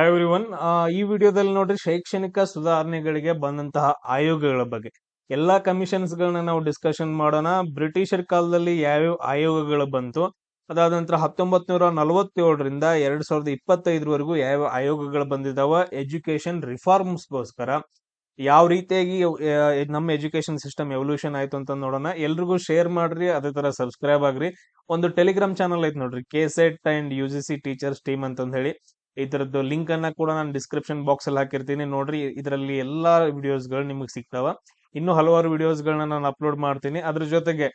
Hi everyone ಈ ವಿಡಿಯೋದಲ್ಲಿ ನೋಡ್ರಿ ಶೈಕ್ಷಣಿಕ ಸುಧಾರಣೆಗಳಿಗೆ ಬಂದಂತಹ ಆಯೋಗಗಳ ಬಗ್ಗೆ. ಎಲ್ಲಾ ಕಮಿಷನ್ಸ್ ಗಳನ್ನ ನಾವು ಡಿಸ್ಕಷನ್ ಮಾಡೋಣ. ಬ್ರಿಟಿಷರ್ ಕಾಲದಲ್ಲಿ ಯಾವ್ಯಾವ ಆಯೋಗಗಳು ಬಂತು? ಅದಾದ ನಂತರ ಹತ್ತೊಂಬತ್ ನೂರ ನಲವತ್ತೇಳರಿಂದ ಎರಡ್ ಸಾವಿರದ ಇಪ್ಪತ್ತೈದರವರೆಗೂ ಯಾವ ಆಯೋಗಗಳು ಬಂದಿದಾವ? ಎಜುಕೇಶನ್ ರಿಫಾರ್ಮ್ಸ್ಗೋಸ್ಕರ ಯಾವ ರೀತಿಯಾಗಿ ನಮ್ಮ ಎಜುಕೇಶನ್ ಸಿಸ್ಟಮ್ ಎವಲ್ಯೂಷನ್ ಆಯ್ತು ಅಂತ ನೋಡೋಣ. ಎಲ್ರಿಗೂ ಶೇರ್ ಮಾಡ್ರಿ, ಅದೇ ತರ ಸಬ್ಸ್ಕ್ರೈಬ್ ಆಗ್ರಿ. ಒಂದು ಟೆಲಿಗ್ರಾಮ್ ಚಾನಲ್ ಐತೆ ನೋಡ್ರಿ KSET and U G C teachers team ಅಂತ ಹೇಳಿ. ಇದರದ್ದು ಲಿಂಕ್ ಅನ್ನ ಕೂಡ ನಾನು ಡಿಸ್ಕ್ರಿಪ್ಷನ್ ಬಾಕ್ಸ್ ಅಲ್ಲಿ ಹಾಕಿರ್ತೀನಿ. ನೋಡ್ರಿ, ಇದರಲ್ಲಿ ಎಲ್ಲಾ ವಿಡಿಯೋಸ್ಗಳು ನಿಮಗೆ ಸಿಗ್ತಾವ ಇನ್ನು ಹಲವಾರು ವಿಡಿಯೋಸ್ ಗಳನ್ನ ನಾನು ಅಪ್ಲೋಡ್ ಮಾಡ್ತೀನಿ. ಅದ್ರ ಜೊತೆಗೆ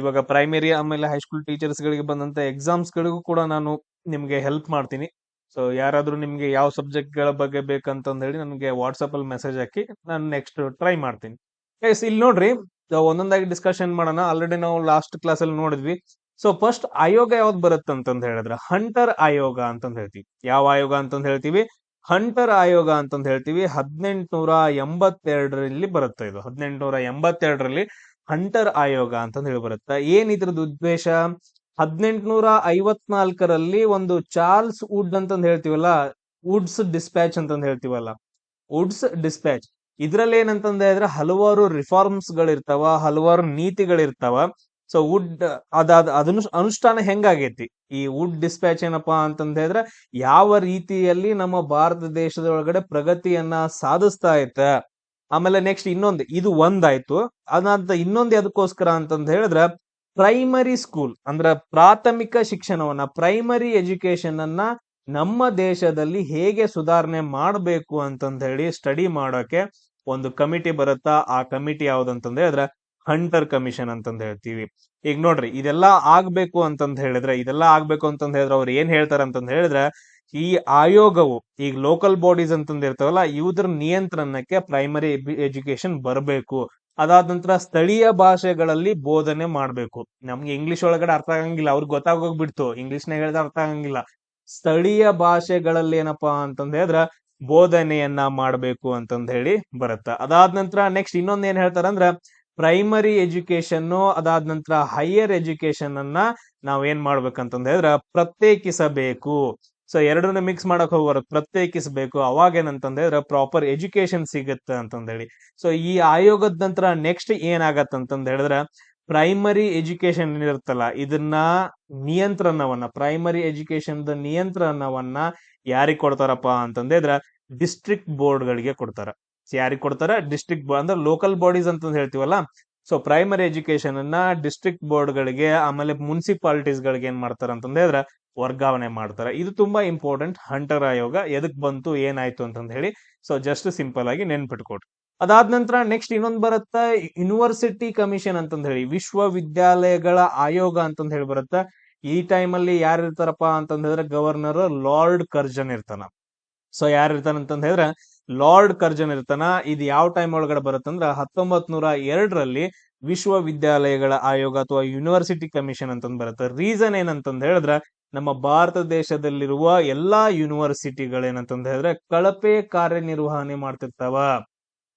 ಇವಾಗ ಪ್ರೈಮರಿ ಆಮೇಲೆ ಹೈಸ್ಕೂಲ್ ಟೀಚರ್ಸ್ ಗಳಿಗೆ ಬಂದಂತ ಎಕ್ಸಾಮ್ಸ್ ಗಳಿಗೂ ಕೂಡ ನಾನು ನಿಮ್ಗೆ ಹೆಲ್ಪ್ ಮಾಡ್ತೀನಿ. ಸೊ ಯಾರಾದರೂ ನಿಮ್ಗೆ ಯಾವ ಸಬ್ಜೆಕ್ಟ್ಗಳ ಬಗ್ಗೆ ಬೇಕಂತಂದು ಹೇಳಿ ನನಗೆ ವಾಟ್ಸ್ಆಪ್ ಅಲ್ಲಿ ಮೆಸೇಜ್ ಹಾಕಿ ನಾನು ನೆಕ್ಸ್ಟ್ ಟ್ರೈ ಮಾಡ್ತೀನಿ. ಎಸ್ ಇಲ್ಲಿ ನೋಡ್ರಿ, ಒಂದೊಂದಾಗಿ ಡಿಸ್ಕಷನ್ ಮಾಡೋಣ. ಆಲ್ರೆಡಿ ನಾವು ಲಾಸ್ಟ್ ಕ್ಲಾಸ್ ಅಲ್ಲಿ ನೋಡಿದ್ವಿ. ಸೊ ಫಸ್ಟ್ ಆಯೋಗ ಯಾವ್ದು ಬರುತ್ತೆ ಅಂತಂದ್ ಹೇಳಿದ್ರೆ? ಹಂಟರ್ ಆಯೋಗ ಅಂತಂದ್ ಹೇಳ್ತೀವಿ. ಯಾವ ಆಯೋಗ ಅಂತಂದ್ ಹೇಳ್ತೀವಿ? ಹಂಟರ್ ಆಯೋಗ ಅಂತಂದ್ ಹೇಳ್ತೀವಿ. ಹದಿನೆಂಟುನೂರ ಎಂಬತ್ತೆರಡರಲ್ಲಿ ಬರುತ್ತೆ ಇದು. ಹದಿನೆಂಟುನೂರ ಎಂಬತ್ತೆರಡರಲ್ಲಿ ಹಂಟರ್ ಆಯೋಗ ಅಂತಂದ್ ಹೇಳಿ ಬರುತ್ತೆ. ಏನ್ ಇದ್ರದ್ದು ಉದ್ದೇಶ? ಹದಿನೆಂಟುನೂರ ಐವತ್ನಾಲ್ಕರಲ್ಲಿ ಒಂದು ಚಾರ್ಲ್ಸ್ ವುಡ್ ಅಂತಂದ್ ಹೇಳ್ತೀವಲ್ಲ? ವುಡ್ಸ್ ಡಿಸ್ಪ್ಯಾಚ್ ಅಂತಂದ್ ಹೇಳ್ತೀವಲ್ಲ? Woods dispatch. ಇದ್ರಲ್ಲಿ ಏನಂತಂದ್ರೆ ಹಲವಾರು ರಿಫಾರ್ಮ್ಸ್ ಗಳಿರ್ತಾವ, ಹಲವಾರು ನೀತಿಗಳಿರ್ತಾವ. ಸೊ ವುಡ್ ಅದಾದ, ಅದನ್ನು ಅನುಷ್ಠಾನ ಹೆಂಗಾಗೈತಿ? ಈ ವುಡ್ ಡಿಸ್ಪ್ಯಾಚ್ ಏನಪ್ಪಾ ಅಂತಂದ ಹೇಳಿದ್ರೆ, ಯಾವ ರೀತಿಯಲ್ಲಿ ನಮ್ಮ ಭಾರತ ದೇಶದ ಒಳಗಡೆ ಪ್ರಗತಿಯನ್ನ ಸಾಧಿಸ್ತಾ ಐತೆ ಆಮೇಲೆ ನೆಕ್ಸ್ಟ್ ಇನ್ನೊಂದು, ಇದು ಒಂದಾಯ್ತು. ಅದಾದ ಇನ್ನೊಂದು ಅದಕ್ಕೋಸ್ಕರ ಅಂತಂದ ಹೇಳಿದ್ರೆ ಪ್ರೈಮರಿ ಸ್ಕೂಲ್ ಅಂದ್ರೆ ಪ್ರಾಥಮಿಕ ಶಿಕ್ಷಣವನ್ನ ಪ್ರೈಮರಿ ಎಜುಕೇಶನ್ ಅನ್ನ ನಮ್ಮ ದೇಶದಲ್ಲಿ ಹೇಗೆ ಸುಧಾರಣೆ ಮಾಡಬೇಕು ಅಂತಂದ ಹೇಳಿ ಸ್ಟಡಿ ಮಾಡೋಕೆ ಒಂದು ಕಮಿಟಿ ಬರುತ್ತಾ? ಆ ಕಮಿಟಿ ಯಾವ್ದಂತಂದ್ರೆ ಹೇಳಿದ್ರೆ ಹಂಟರ್ ಕಮಿಷನ್ ಅಂತಂದು ಹೇಳ್ತೀವಿ. ಈಗ ನೋಡ್ರಿ, ಇದೆಲ್ಲ ಆಗ್ಬೇಕು ಅಂತಂದ್ ಹೇಳಿದ್ರೆ, ಇದೆಲ್ಲ ಆಗ್ಬೇಕು ಅಂತಂದ್ ಹೇಳಿದ್ರೆ ಅವ್ರು ಏನ್ ಹೇಳ್ತಾರ ಅಂತಂದ್ ಹೇಳಿದ್ರೆ, ಈ ಆಯೋಗವು, ಈಗ ಲೋಕಲ್ ಬಾಡೀಸ್ ಅಂತಂದ ಇರ್ತಾವಲ್ಲ, ಇವ್ದ್ರ ನಿಯಂತ್ರಣಕ್ಕೆ ಪ್ರೈಮರಿ ಎಜುಕೇಶನ್ ಬರಬೇಕು. ಅದಾದ ನಂತರ ಸ್ಥಳೀಯ ಭಾಷೆಗಳಲ್ಲಿ ಬೋಧನೆ ಮಾಡ್ಬೇಕು. ನಮ್ಗೆ ಇಂಗ್ಲಿಷ್ ಒಳಗಡೆ ಅರ್ಥ ಆಗಂಗಿಲ್ಲ, ಅವ್ರಿಗೆ ಗೊತ್ತಾಗೋಗ್ಬಿಡ್ತು. ಇಂಗ್ಲಿಷ್ನಾಗ ಹೇಳಿದ್ರೆ ಅರ್ಥ ಆಗಂಗಿಲ್ಲ. ಸ್ಥಳೀಯ ಭಾಷೆಗಳಲ್ಲಿ ಏನಪ್ಪಾ ಅಂತಂದ ಹೇಳಿದ್ರ, ಬೋಧನೆಯನ್ನ ಮಾಡಬೇಕು ಅಂತಂದ ಹೇಳಿ ಬರುತ್ತ. ಅದಾದ ನಂತರ ನೆಕ್ಸ್ಟ್ ಇನ್ನೊಂದ್ ಏನ್ ಹೇಳ್ತಾರಂದ್ರ ಪ್ರೈಮರಿ ಎಜುಕೇಶನ್ ಅದಾದ ನಂತರ ಹೈಯರ್ ಎಜುಕೇಶನ್ ಅನ್ನ ನಾವೇನ್ ಏನ್ ಹೇಳಿದ್ರೆ ಪ್ರತ್ಯೇಕಿಸಬೇಕು. ಸೊ ಎರಡನ್ನ ಮಿಕ್ಸ್ ಮಾಡಕ್ ಹೋಗೋರು ಪ್ರತ್ಯೇಕಿಸಬೇಕು. ಅವಾಗ ಏನಂತಂದ ಹೇಳಿದ್ರೆ ಪ್ರಾಪರ್ ಎಜುಕೇಶನ್ ಸಿಗುತ್ತೆ ಅಂತಂದೇಳಿ ಸೊ ಈ ಆಯೋಗದ ನಂತರ ನೆಕ್ಸ್ಟ್ ಏನಾಗತ್ತಂತಂದ ಹೇಳಿದ್ರೆ ಪ್ರೈಮರಿ ಎಜುಕೇಶನ್ ಇರುತ್ತಲ್ಲ ಇದನ್ನ ನಿಯಂತ್ರಣವನ್ನ ಪ್ರೈಮರಿ ಎಜುಕೇಶನ್ ನಿಯಂತ್ರಣವನ್ನ ಯಾರಿಗೆ ಕೊಡ್ತಾರಪ್ಪ ಅಂತಂದ್ರೆ ಡಿಸ್ಟ್ರಿಕ್ಟ್ ಬೋರ್ಡ್ಗಳಿಗೆ ಕೊಡ್ತಾರ. ಯಾರಿಗ್ ಕೊಡ್ತಾರ? ಡಿಸ್ಟ್ರಿಕ್ಟ್ ಅಂದ್ರೆ ಲೋಕಲ್ ಬಾಡೀಸ್ ಅಂತ ಹೇಳ್ತೀವಲ್ಲ? ಸೊ ಪ್ರೈಮರಿ ಎಜುಕೇಶನ್ ಅನ್ನ ಡಿಸ್ಟ್ರಿಕ್ಟ್ ಬೋರ್ಡ್ ಗಳಿಗೆ, ಆಮೇಲೆ ಮುನ್ಸಿಪಾಲಿಟೀಸ್ ಗಳಿಗೆ ಏನ್ ಮಾಡ್ತಾರ ಅಂತಂದ್ರೆ ಹೇಳಿದ್ರೆ, ವರ್ಗಾವಣೆ ಮಾಡ್ತಾರೆ. ಇದು ತುಂಬಾ ಇಂಪಾರ್ಟೆಂಟ್ ಹಂಟರ್ ಆಯೋಗ, ಎದಕ್ ಬಂತು ಏನಾಯ್ತು ಅಂತಂದ ಹೇಳಿ. ಸೊ ಜಸ್ಟ್ ಸಿಂಪಲ್ ಆಗಿ ನೆನ್ಪಿಟ್ಕೊಡ್ರಿ ಅದಾದ ನಂತರ ನೆಕ್ಸ್ಟ್ ಇನ್ನೊಂದ್ ಬರುತ್ತೆ ಯೂನಿವರ್ಸಿಟಿ ಕಮಿಷನ್ ಅಂತಂದ ಹೇಳಿ. ವಿಶ್ವವಿದ್ಯಾಲಯಗಳ ಆಯೋಗ ಅಂತಂದ ಹೇಳಿ ಬರುತ್ತೆ. ಈ ಟೈಮ್ ಅಲ್ಲಿ ಯಾರು ಇರ್ತಾರಪ್ಪ ಅಂತಂದ್ ಹೇಳಿದ್ರೆ ಗವರ್ನರ್ ಲಾರ್ಡ್ ಕರ್ಜನ್ ಇರ್ತಾನ. ಸೊ ಯಾರು ಇರ್ತಾನ ಅಂತಂದ್ ಹೇಳಿದ್ರೆ ಲಾರ್ಡ್ ಕರ್ಜನ್ ಇರ್ತಾನ ಇದು ಯಾವ ಟೈಮ್ ಒಳಗಡೆ ಬರುತ್ತಂದ್ರ ಹತ್ತೊಂಬತ್ ನೂರ ಎರಡರಲ್ಲಿ ವಿಶ್ವವಿದ್ಯಾಲಯಗಳ ಆಯೋಗ ಅಥವಾ ಯೂನಿವರ್ಸಿಟಿ ಕಮಿಷನ್ ಅಂತಂದ್ ಬರುತ್ತೆ. ರೀಸನ್ ಏನಂತಂದ್ ಹೇಳಿದ್ರೆ ನಮ್ಮ ಭಾರತ ದೇಶದಲ್ಲಿರುವ ಎಲ್ಲಾ ಯೂನಿವರ್ಸಿಟಿಗಳೇನಂತಂದ್ ಹೇಳಿದ್ರೆ ಕಳಪೆ ಕಾರ್ಯನಿರ್ವಹಣೆ ಮಾಡ್ತಿರ್ತಾವ.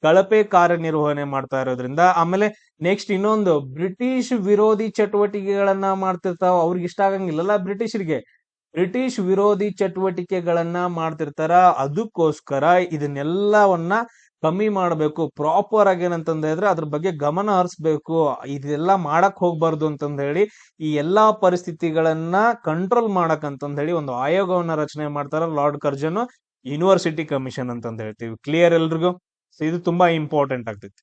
ಕಳಪೆ ಕಾರ್ಯನಿರ್ವಹಣೆ ಮಾಡ್ತಾ ಇರೋದ್ರಿಂದ ಆಮೇಲೆ ನೆಕ್ಸ್ಟ್ ಇನ್ನೊಂದು ಬ್ರಿಟಿಷ್ ವಿರೋಧಿ ಚಟುವಟಿಕೆಗಳನ್ನ ಮಾಡ್ತಿರ್ತಾವ. ಅವ್ರಿಗೆ ಇಷ್ಟ ಆಗಂಗಿಲ್ಲಲ್ಲ ಬ್ರಿಟಿಷರಿಗೆ. ಬ್ರಿಟಿಷ್ ವಿರೋಧಿ ಚಟುವಟಿಕೆಗಳನ್ನ ಮಾಡ್ತಿರ್ತಾರ, ಅದಕ್ಕೋಸ್ಕರ ಇದನ್ನೆಲ್ಲವನ್ನ ಕಮ್ಮಿ ಮಾಡಬೇಕು. ಪ್ರಾಪರ್ ಆಗಿ ಏನಂತಂದ ಹೇಳಿದ್ರೆ ಅದ್ರ ಬಗ್ಗೆ ಗಮನ ಹರಿಸ್ಬೇಕು. ಇದೆಲ್ಲ ಮಾಡಕ್ ಹೋಗ್ಬಾರ್ದು ಅಂತಂದ ಹೇಳಿ ಈ ಎಲ್ಲಾ ಪರಿಸ್ಥಿತಿಗಳನ್ನ ಕಂಟ್ರೋಲ್ ಮಾಡಕ್ ಅಂತಂದ ಹೇಳಿ ಒಂದು ಆಯೋಗವನ್ನ ರಚನೆ ಮಾಡ್ತಾರ ಲಾರ್ಡ್ ಕರ್ಜನ್ ಯೂನಿವರ್ಸಿಟಿ ಕಮಿಷನ್ ಅಂತಂದ ಹೇಳ್ತೀವಿ. ಕ್ಲಿಯರ್ ಎಲ್ರಿಗೂ? ಇದು ತುಂಬಾ ಇಂಪಾರ್ಟೆಂಟ್ ಆಗ್ತೈತಿ.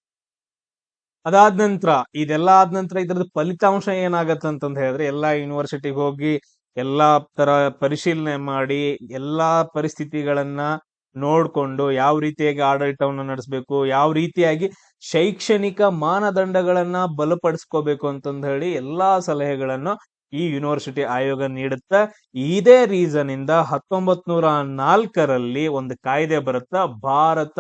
ಅದಾದ ನಂತರ, ಇದೆಲ್ಲ ಆದ ನಂತರ ಇದ್ರದ್ದು ಫಲಿತಾಂಶ ಏನಾಗತ್ತೆ ಅಂತಂದ ಹೇಳಿದ್ರೆ ಎಲ್ಲಾ ಯೂನಿವರ್ಸಿಟಿಗೆ ಹೋಗಿ ಎಲ್ಲಾ ತರ ಪರಿಶೀಲನೆ ಮಾಡಿ ಎಲ್ಲಾ ಪರಿಸ್ಥಿತಿಗಳನ್ನ ನೋಡ್ಕೊಂಡು ಯಾವ ರೀತಿಯಾಗಿ ಆಡಳಿತವನ್ನು ನಡೆಸಬೇಕು, ಯಾವ ರೀತಿಯಾಗಿ ಶೈಕ್ಷಣಿಕ ಮಾನದಂಡಗಳನ್ನ ಬಲಪಡಿಸ್ಕೋಬೇಕು ಅಂತಂದ ಹೇಳಿ ಎಲ್ಲಾ ಸಲಹೆಗಳನ್ನು ಈ ಯೂನಿವರ್ಸಿಟಿ ಆಯೋಗ ನೀಡುತ್ತೆ. ಇದೇ ರೀಸನ್ ಇಂದ ಹತ್ತೊಂಬತ್ ನೂರ ನಾಲ್ಕರಲ್ಲಿ ಒಂದು ಕಾಯ್ದೆ ಬರುತ್ತಾ, ಭಾರತ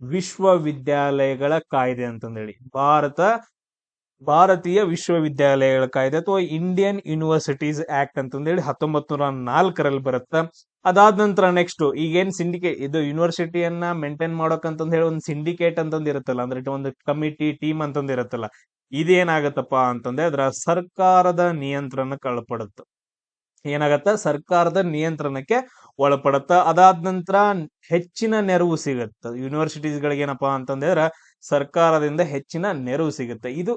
ವಿಶ್ವವಿದ್ಯಾಲಯಗಳ ಕಾಯ್ದೆ ಅಂತಂದೇಳಿ ಭಾರತ ಭಾರತೀಯ ವಿಶ್ವವಿದ್ಯಾಲಯಗಳ ಕಾಯ್ದೆ ಅಥವಾ ಇಂಡಿಯನ್ ಯೂನಿವರ್ಸಿಟೀಸ್ ಆಕ್ಟ್ ಅಂತಂದೇಳಿ ಹತ್ತೊಂಬತ್ ನೂರ ನಾಲ್ಕರಲ್ಲಿ ಬರುತ್ತೆ? ಅದಾದ ನಂತರ ನೆಕ್ಸ್ಟ್ ಈಗೇನ್ ಸಿಂಡಿಕೇಟ್ ಇದು ಯೂನಿವರ್ಸಿಟಿಯನ್ನ ಮೇಂಟೈನ್ ಮಾಡೋಕಂತಂದ ಹೇಳಿ ಒಂದು ಸಿಂಡಿಕೇಟ್ ಅಂತಂದಿರುತ್ತಲ್ಲ ಅಂದ್ರೆ ಒಂದು ಕಮಿಟಿ ಟೀಮ್ ಅಂತಂದಿರುತ್ತಲ್ಲ ಇದೇನಾಗತ್ತಪ್ಪ ಅಂತಂದ್ರೆ ಅದರ ಸರ್ಕಾರದ ನಿಯಂತ್ರಣ ಒಳಪಡುತ್ತೆ ಏನಾಗತ್ತ? ಸರ್ಕಾರದ ನಿಯಂತ್ರಣಕ್ಕೆ ಒಳಪಡುತ್ತ. ಅದಾದ ನಂತರ ಹೆಚ್ಚಿನ ನೆರವು ಸಿಗುತ್ತೆ. ಯೂನಿವರ್ಸಿಟೀಸ್ ಗಳಿಗೆ ಏನಪ್ಪಾ ಅಂತಂದ್ರೆ ಸರ್ಕಾರದಿಂದ ಹೆಚ್ಚಿನ ನೆರವು ಸಿಗುತ್ತೆ. ಇದು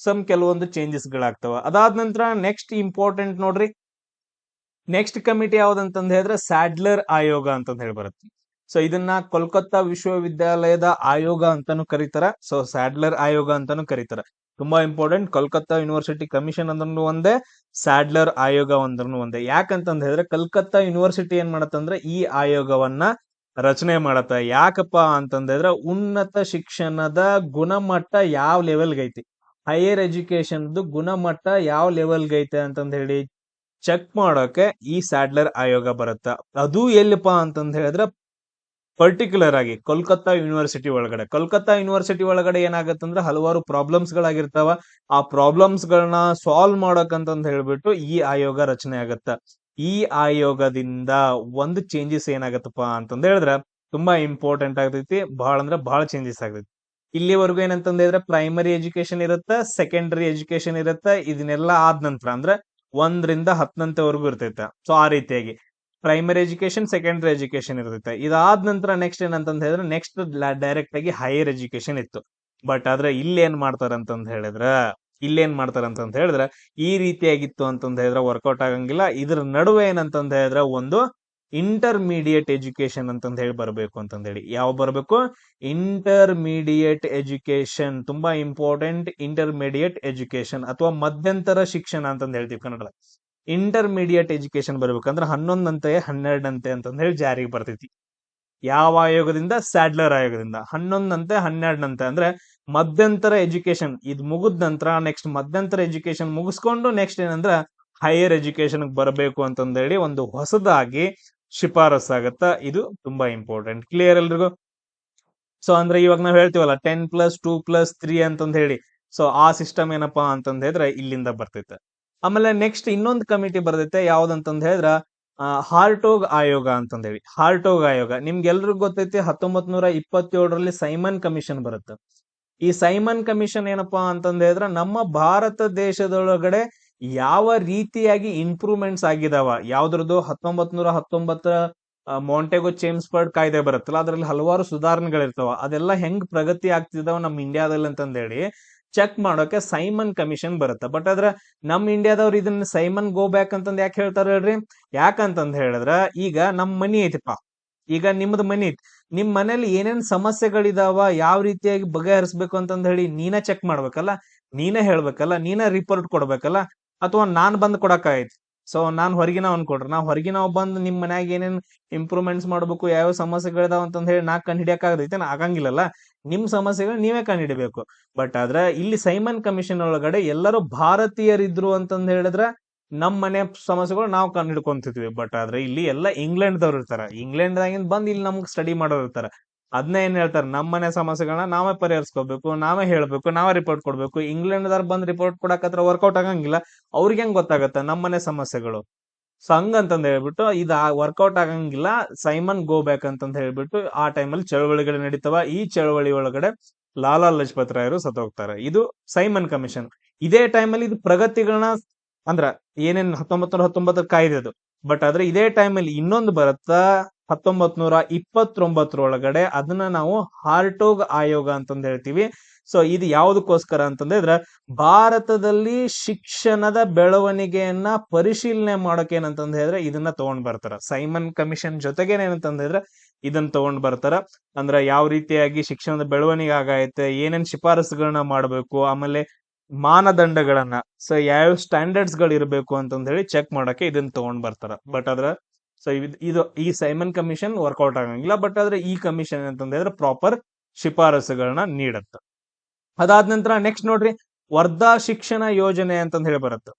ಸಮ್ ಕೆಲವೊಂದು ಚೇಂಜಸ್ ಗಳಾಗ್ತವ. ಅದಾದ ನಂತರ ನೆಕ್ಸ್ಟ್ ಇಂಪಾರ್ಟೆಂಟ್ ನೋಡ್ರಿ. ನೆಕ್ಸ್ಟ್ ಕಮಿಟಿ ಯಾವ್ದಂತಂದ್ ಹೇಳಿದ್ರೆ ಸ್ಯಾಡ್ಲರ್ ಆಯೋಗ ಅಂತಂದ್ ಹೇಳಿ ಬರುತ್ತೆ. ಸೊ ಇದನ್ನ ಕೋಲ್ಕತ್ತಾ ವಿಶ್ವವಿದ್ಯಾಲಯದ ಆಯೋಗ ಅಂತಾನು ಕರೀತಾರ. ಸೊ ಸ್ಯಾಡ್ಲರ್ ಆಯೋಗ ಅಂತಾನು ಕರೀತಾರ. ತುಂಬಾ ಇಂಪಾರ್ಟೆಂಟ್ ಕೋಲ್ಕತ್ತಾ ಯೂನಿವರ್ಸಿಟಿ ಕಮಿಷನ್ ಅಂದ್ರೂ ಒಂದೇ, ಸ್ಯಾಡ್ಲರ್ ಆಯೋಗ ಅಂದ್ರೂ ಒಂದೇ. ಯಾಕಂತಂದ್ ಹೇಳಿದ್ರೆ ಕಲ್ಕತ್ತಾ ಯೂನಿವರ್ಸಿಟಿ ಏನ್ ಮಾಡತ್ತಂದ್ರೆ ಈ ಆಯೋಗವನ್ನ ರಚನೆ ಮಾಡತ್ತ. ಯಾಕಪ್ಪ ಅಂತಂದ್ರೆ ಉನ್ನತ ಶಿಕ್ಷಣದ ಗುಣಮಟ್ಟ ಯಾವ ಲೆವೆಲ್ಗೆ ಐತಿ ಹೈಯರ್ ಎಜುಕೇಶನ್ದು ಗುಣಮಟ್ಟ ಯಾವ ಲೆವೆಲ್ ಗೈತೆ ಅಂತ ಹೇಳಿ ಚೆಕ್ ಮಾಡೋಕೆ ಈ ಸ್ಯಾಡ್ಲರ್ ಆಯೋಗ ಬರುತ್ತ. ಅದು ಎಲ್ಲಿಪ್ಪ ಅಂತಂದು ಹೇಳಿದ್ರೆ ಪರ್ಟಿಕ್ಯುಲರ್ ಆಗಿ ಕೋಲ್ಕತ್ತಾ ಯೂನಿವರ್ಸಿಟಿ ಒಳಗಡೆ. ಕೋಲ್ಕತ್ತಾ ಯೂನಿವರ್ಸಿಟಿ ಒಳಗಡೆ ಏನಾಗತ್ತಂದ್ರೆ ಹಲವಾರು ಪ್ರಾಬ್ಲಮ್ಸ್ ಗಳಾಗಿರ್ತಾವ. ಆ ಪ್ರಾಬ್ಲಮ್ಸ್ ಗಳನ್ನ ಸಾಲ್ವ್ ಮಾಡೋಕಂತಂದು ಹೇಳ್ಬಿಟ್ಟು ಈ ಆಯೋಗ ರಚನೆ ಆಗತ್ತ. ಈ ಆಯೋಗದಿಂದ ಒಂದು ಚೇಂಜಸ್ ಏನಾಗತ್ತಪ್ಪ ಅಂತಂದು ಹೇಳಿದ್ರೆ ತುಂಬಾ ಇಂಪಾರ್ಟೆಂಟ್ ಆಗ್ತೈತಿ. ಬಹಳ ಅಂದ್ರೆ ಬಹಳ ಚೇಂಜಸ್ ಆಗ್ತೈತಿ. ಇಲ್ಲಿವರೆಗೂ ಏನಂತಂದ್ರೆ ಪ್ರೈಮರಿ ಎಜುಕೇಶನ್ ಇರುತ್ತ ಸೆಕೆಂಡರಿ ಎಜುಕೇಶನ್ ಇರುತ್ತ, ಇದನ್ನೆಲ್ಲ ಆದ ನಂತರ ಅಂದ್ರೆ ಒಂದರಿಂದ ಹತ್ತನಂತೆವರೆಗೂ ಇರ್ತೈತೆ. ಸೊ ಆ ರೀತಿಯಾಗಿ. ಪ್ರೈಮರಿ ಎಜುಕೇಶನ್ ಸೆಕೆಂಡರಿ ಎಜುಕೇಶನ್ ಇರ್ತೈತೆ. ಇದಾದ ನಂತರ ನೆಕ್ಸ್ಟ್ ಏನಂತಂದ್ ಹೇಳಿದ್ರೆ ನೆಕ್ಸ್ಟ್ ಡೈರೆಕ್ಟ್ ಆಗಿ ಹೈಯರ್ ಎಜುಕೇಶನ್ ಇತ್ತು. ಬಟ್ ಆದ್ರೆ ಇಲ್ಲಿ ಏನ್ ಮಾಡ್ತಾರ ಅಂತಂದ್ ಹೇಳಿದ್ರ ಇಲ್ಲೇನ್ ಮಾಡ್ತಾರ ಅಂತಂದ್ ಹೇಳಿದ್ರೆ ಈ ರೀತಿಯಾಗಿತ್ತು ಅಂತಂದ್ ಹೇಳಿದ್ರೆ ವರ್ಕೌಟ್ ಆಗಂಗಿಲ್ಲ. ಇದ್ರ ನಡುವೆ ಏನಂತಂದ್ ಹೇಳಿದ್ರೆ ಒಂದು ಇಂಟರ್ಮೀಡಿಯೇಟ್ ಎಜುಕೇಶನ್ ಅಂತಂದ ಹೇಳಿ ಬರಬೇಕು ಅಂತಂದ ಹೇಳಿ ಯಾವ ಬರಬೇಕು? ಇಂಟರ್ಮೀಡಿಯೇಟ್ ಎಜುಕೇಶನ್ ತುಂಬಾ ಇಂಪಾರ್ಟೆಂಟ್ ಇಂಟರ್ಮೀಡಿಯೇಟ್ ಎಜುಕೇಶನ್ ಅಥವಾ ಮಧ್ಯಂತರ ಶಿಕ್ಷಣ ಅಂತಂದ ಹೇಳ್ತೀವಿ ಕನ್ನಡ ಇಂಟರ್ಮೀಡಿಯೇಟ್ ಎಜುಕೇಶನ್ ಬರ್ಬೇಕಂದ್ರೆ ಹನ್ನೊಂದಂತೆ, ಹನ್ನೆರಡಂತೆ ಅಂತಂದ ಹೇಳಿ ಜಾರಿಗೆ ಬರ್ತೈತಿ. ಯಾವ ಆಯೋಗದಿಂದ? ಸ್ಯಾಡ್ಲರ್ ಆಯೋಗದಿಂದ. ಹನ್ನೊಂದಂತೆ ಹನ್ನೆರಡನಂತೆ ಅಂದ್ರೆ ಮಧ್ಯಂತರ ಎಜುಕೇಶನ್ ಇದು ಮುಗಿದ ನಂತರ ನೆಕ್ಸ್ಟ್ ಮಧ್ಯಂತರ ಎಜುಕೇಶನ್ ಮುಗಿಸ್ಕೊಂಡು ನೆಕ್ಸ್ಟ್ ಏನಂದ್ರ ಹೈಯರ್ ಎಜುಕೇಶನ್ ಬರಬೇಕು ಅಂತಂದೇಳಿ ಒಂದು ಹೊಸದಾಗಿ ಶಿಫಾರಸ್ ಆಗತ್ತ? ಇದು ತುಂಬಾ ಇಂಪಾರ್ಟೆಂಟ್ ಕ್ಲಿಯರ್ ಎಲ್ರಿಗೂ? ಸೊ ಅಂದ್ರೆ ಇವಾಗ ನಾವು ಹೇಳ್ತೀವಲ್ಲ ten plus two plus three ಅಂತಂದ ಹೇಳಿ. ಸೊ ಆ ಸಿಸ್ಟಮ್ ಏನಪ್ಪಾ ಅಂತಂದ ಹೇಳಿದ್ರೆ ಇಲ್ಲಿಂದ ಬರ್ತೈತೆ. ಆಮೇಲೆ ನೆಕ್ಸ್ಟ್ ಇನ್ನೊಂದು ಕಮಿಟಿ ಬರ್ತೈತೆ, ಯಾವ್ದಂತಂದ ಹೇಳಿದ್ರ ಹಾರ್ಟೋಗ್ ಆಯೋಗ ಅಂತಂದ ಹೇಳಿ. ಹಾರ್ಟೋಗ್ ಆಯೋಗ. ನಿಮ್ಗೆಲ್ರಿಗೂ ಗೊತ್ತೈತಿ ಹತ್ತೊಂಬತ್ ನೂರ ಇಪ್ಪತ್ತೇಳರಲ್ಲಿ ಸೈಮನ್ ಕಮಿಷನ್ ಬರುತ್ತೆ. ಈ ಸೈಮನ್ ಕಮಿಷನ್ ಏನಪ್ಪಾ ಅಂತಂದ ನಮ್ಮ ಭಾರತ ದೇಶದೊಳಗಡೆ ಯಾವ ರೀತಿಯಾಗಿ ಇಂಪ್ರೂವ್ಮೆಂಟ್ಸ್ ಆಗಿದಾವ? ಯಾವ್ದ್ರದ್ದು ಹತ್ತೊಂಬತ್ ನೂರ ಹತ್ತೊಂಬತ್ತ ಮಾಂಟೆಗೋ ಚೇಮ್ಸ್ಪರ್ಡ್ ಕಾಯ್ದೆ ಬರುತ್ತಲ್ಲ, ಅದ್ರಲ್ಲಿ ಹಲವಾರು ಸುಧಾರಣೆಗಳಿರ್ತಾವ ಅದೆಲ್ಲ ಹೆಂಗ್ ಪ್ರಗತಿ ಆಗ್ತಿದಾವ ನಮ್ ಇಂಡಿಯಾದಲ್ಲಿ ಅಂತಂದೇಳಿ ಚೆಕ್ ಮಾಡೋಕೆ ಸೈಮನ್ ಕಮಿಷನ್ ಬರುತ್ತೆ. ಬಟ್ ಆದ್ರ ನಮ್ ಇಂಡಿಯಾದವ್ರು ಇದನ್ನ ಸೈಮನ್ ಗೋ ಬ್ಯಾಕ್ ಅಂತಂದ್ ಯಾಕೆ ಹೇಳ್ತಾರ ಹೇಳ್ರಿ? ಯಾಕಂತಂದ್ ಹೇಳಿದ್ರ, ಈಗ ನಮ್ ಮನಿ ಐತಿಪ್ಪ. ಈಗ ನಿಮ್ದು ಮನಿ ಐತಿ. ನಿಮ್ ಮನೇಲಿ ಏನೇನ್ ಸಮಸ್ಯೆಗಳಿದಾವ, ಯಾವ ರೀತಿಯಾಗಿ ಬಗೆಹರಿಸ್ಬೇಕು ಅಂತಂದ್ ಹೇಳಿ ನೀನ ಚೆಕ್ ಮಾಡ್ಬೇಕಲ್ಲ, ನೀನೇ ಹೇಳ್ಬೇಕಲ್ಲ, ನೀನ ರಿಪೋರ್ಟ್ ಕೊಡ್ಬೇಕಲ್ಲ ಅಥವಾ ನಾನ್ ಬಂದ್ ಕೊಡಕಾಯ್ತು ಸೊ ನಾನ್ ಹೊರಗಿನ ಕೊಡ್ರಿ. ನಾವ್ ಹೊರಗಿನ ಬಂದ್ ನಿಮ್ ಮನ್ಯಾಗ ಏನೇನ್ ಇಂಪ್ರೂವ್ಮೆಂಟ್ಸ್ ಮಾಡ್ಬೇಕು ಯಾವ ಸಮಸ್ಯೆಗಳಿದಾವ ಅಂತ ಹೇಳಿ ನಾ ಕಂಡು ಹಿಡಿಯಕ್ ಆಗದೈತೆ ಆಗಂಗಿಲ್ಲಲ್ಲ. ನಿಮ್ ಸಮಸ್ಯೆಗಳು ನೀವೇ ಕಂಡು ಹಿಡಿಬೇಕು. ಬಟ್ ಆದ್ರೆ ಇಲ್ಲಿ ಸೈಮನ್ ಕಮಿಷನ್ ಒಳಗಡೆ ಎಲ್ಲರೂ ಭಾರತೀಯರಿದ್ರು ಅಂತಂದ್ ಹೇಳಿದ್ರೆ ನಮ್ ಮನೆ ಸಮಸ್ಯೆಗಳು ನಾವು ಕಂಡು ಹಿಡ್ಕೊಂತಿದ್ವಿ. ಬಟ್ ಆದ್ರೆ ಇಲ್ಲಿ ಎಲ್ಲ ಇಂಗ್ಲೆಂಡ್ ದವ್ರು ಇರ್ತಾರ. ಇಂಗ್ಲೆಂಡ್ ದಾಗಿಂದ ಬಂದ್ ಇಲ್ಲಿ ನಮ್ಗೆ ಸ್ಟಡಿ ಮಾಡೋರು ಇರ್ತಾರ. ಅದನ್ನ ಏನ್ ಹೇಳ್ತಾರೆ? ನಮ್ಮ ಮನೆ ಸಮಸ್ಯೆಗಳನ್ನ ನಾವೇ ಪರಿಹರಿಸ್ಕೋಬೇಕು, ನಾವೇ ಹೇಳ್ಬೇಕು, ನಾವೇ ರಿಪೋರ್ಟ್ ಕೊಡ್ಬೇಕು. ಇಂಗ್ಲೆಂಡ್ ದಾರ್ ಬಂದ್ ರಿಪೋರ್ಟ್ ಕೊಡಕತ್ರ ವರ್ಕೌಟ್ ಆಗಂಗಿಲ್ಲ. ಅವ್ರಿಗೆ ಹೆಂಗ್ ಗೊತ್ತಾಗತ್ತ? ನಮ್ಮನೆ ಸಮಸ್ಯೆಗಳು. ಸೊ ಹಂಗಂತಂದ್ ಹೇಳ್ಬಿಟ್ಟು ಇದು ವರ್ಕೌಟ್ ಆಗಂಗಿಲ್ಲ. ಸೈಮನ್ ಗೋ ಬ್ಯಾಕ್ ಅಂತ ಹೇಳ್ಬಿಟ್ಟು ಆ ಟೈಮಲ್ಲಿ ಚಳವಳಿಗಳು ನಡೀತಾವ. ಈ ಚಳವಳಿ ಒಳಗಡೆ ಲಾಲಾ ಲಜಪತ್ ರಾಯರು ಸತ್ತೋಗ್ತಾರೆ. ಇದು ಸೈಮನ್ ಕಮಿಷನ್. ಇದೇ ಟೈಮಲ್ಲಿ ಇದು ಪ್ರಗತಿಗಳನ್ನ ಅಂದ್ರ ಏನೇನ್ ಹತ್ತೊಂಬತ್ ನೂರ ಹತ್ತೊಂಬತ್ತರ ಕಾಯ್ದೆ ಅದು. ಬಟ್ ಆದ್ರೆ ಇದೇ ಟೈಮಲ್ಲಿ ಇನ್ನೊಂದು ಬರುತ್ತಾ ಹತ್ತೊಂಬತ್ ನೂರ ಇಪ್ಪತ್ತೊಂಬತ್ತರೊಳಗಡೆ ಅದನ್ನ ನಾವು ಹಾರ್ಟೋಗ್ ಆಯೋಗ ಅಂತಂದು ಹೇಳ್ತೀವಿ. ಸೊ ಇದು ಯಾವುದಕ್ಕೋಸ್ಕರ ಅಂತಂದ್ರೆ ಭಾರತದಲ್ಲಿ ಶಿಕ್ಷಣದ ಬೆಳವಣಿಗೆಯನ್ನ ಪರಿಶೀಲನೆ ಮಾಡೋಕೆ ಏನಂತಂದ ಹೇಳಿದ್ರೆ ಇದನ್ನ ತಗೊಂಡ್ ಬರ್ತಾರ. ಸೈಮನ್ ಕಮಿಷನ್ ಜೊತೆಗೆ ಏನಂತಂದ ಹೇಳಿದ್ರೆ ಇದನ್ನ ತಗೊಂಡ್ ಬರ್ತಾರ. ಅಂದ್ರ ಯಾವ ರೀತಿಯಾಗಿ ಶಿಕ್ಷಣದ ಬೆಳವಣಿಗೆ ಆಗೈತೆ ಏನೇನ್ ಶಿಫಾರಸುಗಳನ್ನ ಮಾಡ್ಬೇಕು, ಆಮೇಲೆ ಮಾನದಂಡಗಳನ್ನ ಸೊ ಯಾವ ಸ್ಟ್ಯಾಂಡರ್ಡ್ಸ್ಗಳು ಇರಬೇಕು ಅಂತಂದ್ ಹೇಳಿ ಚೆಕ್ ಮಾಡಕ್ಕೆ ಇದನ್ನ ತಗೊಂಡ್ ಬರ್ತಾರ. ಬಟ್ ಅದ್ರ ಸೊ ಇದು ಈ ಸೈಮನ್ ಕಮಿಷನ್ ವರ್ಕೌಟ್ ಆಗಂಗಿಲ್ಲ ಬಟ್ ಆದ್ರೆ ಈ ಕಮಿಷನ್ ಅಂತಂದ್ರೆ ಪ್ರಾಪರ್ ಶಿಫಾರಸುಗಳನ್ನ ನೀಡುತ್ತೆ. ಅದಾದ ನಂತರ ನೆಕ್ಸ್ಟ್ ನೋಡ್ರಿ, ವರ್ಧಾ ಶಿಕ್ಷಣ ಯೋಜನೆ ಅಂತಂದ ಹೇಳಿ ಬರುತ್ತೆ.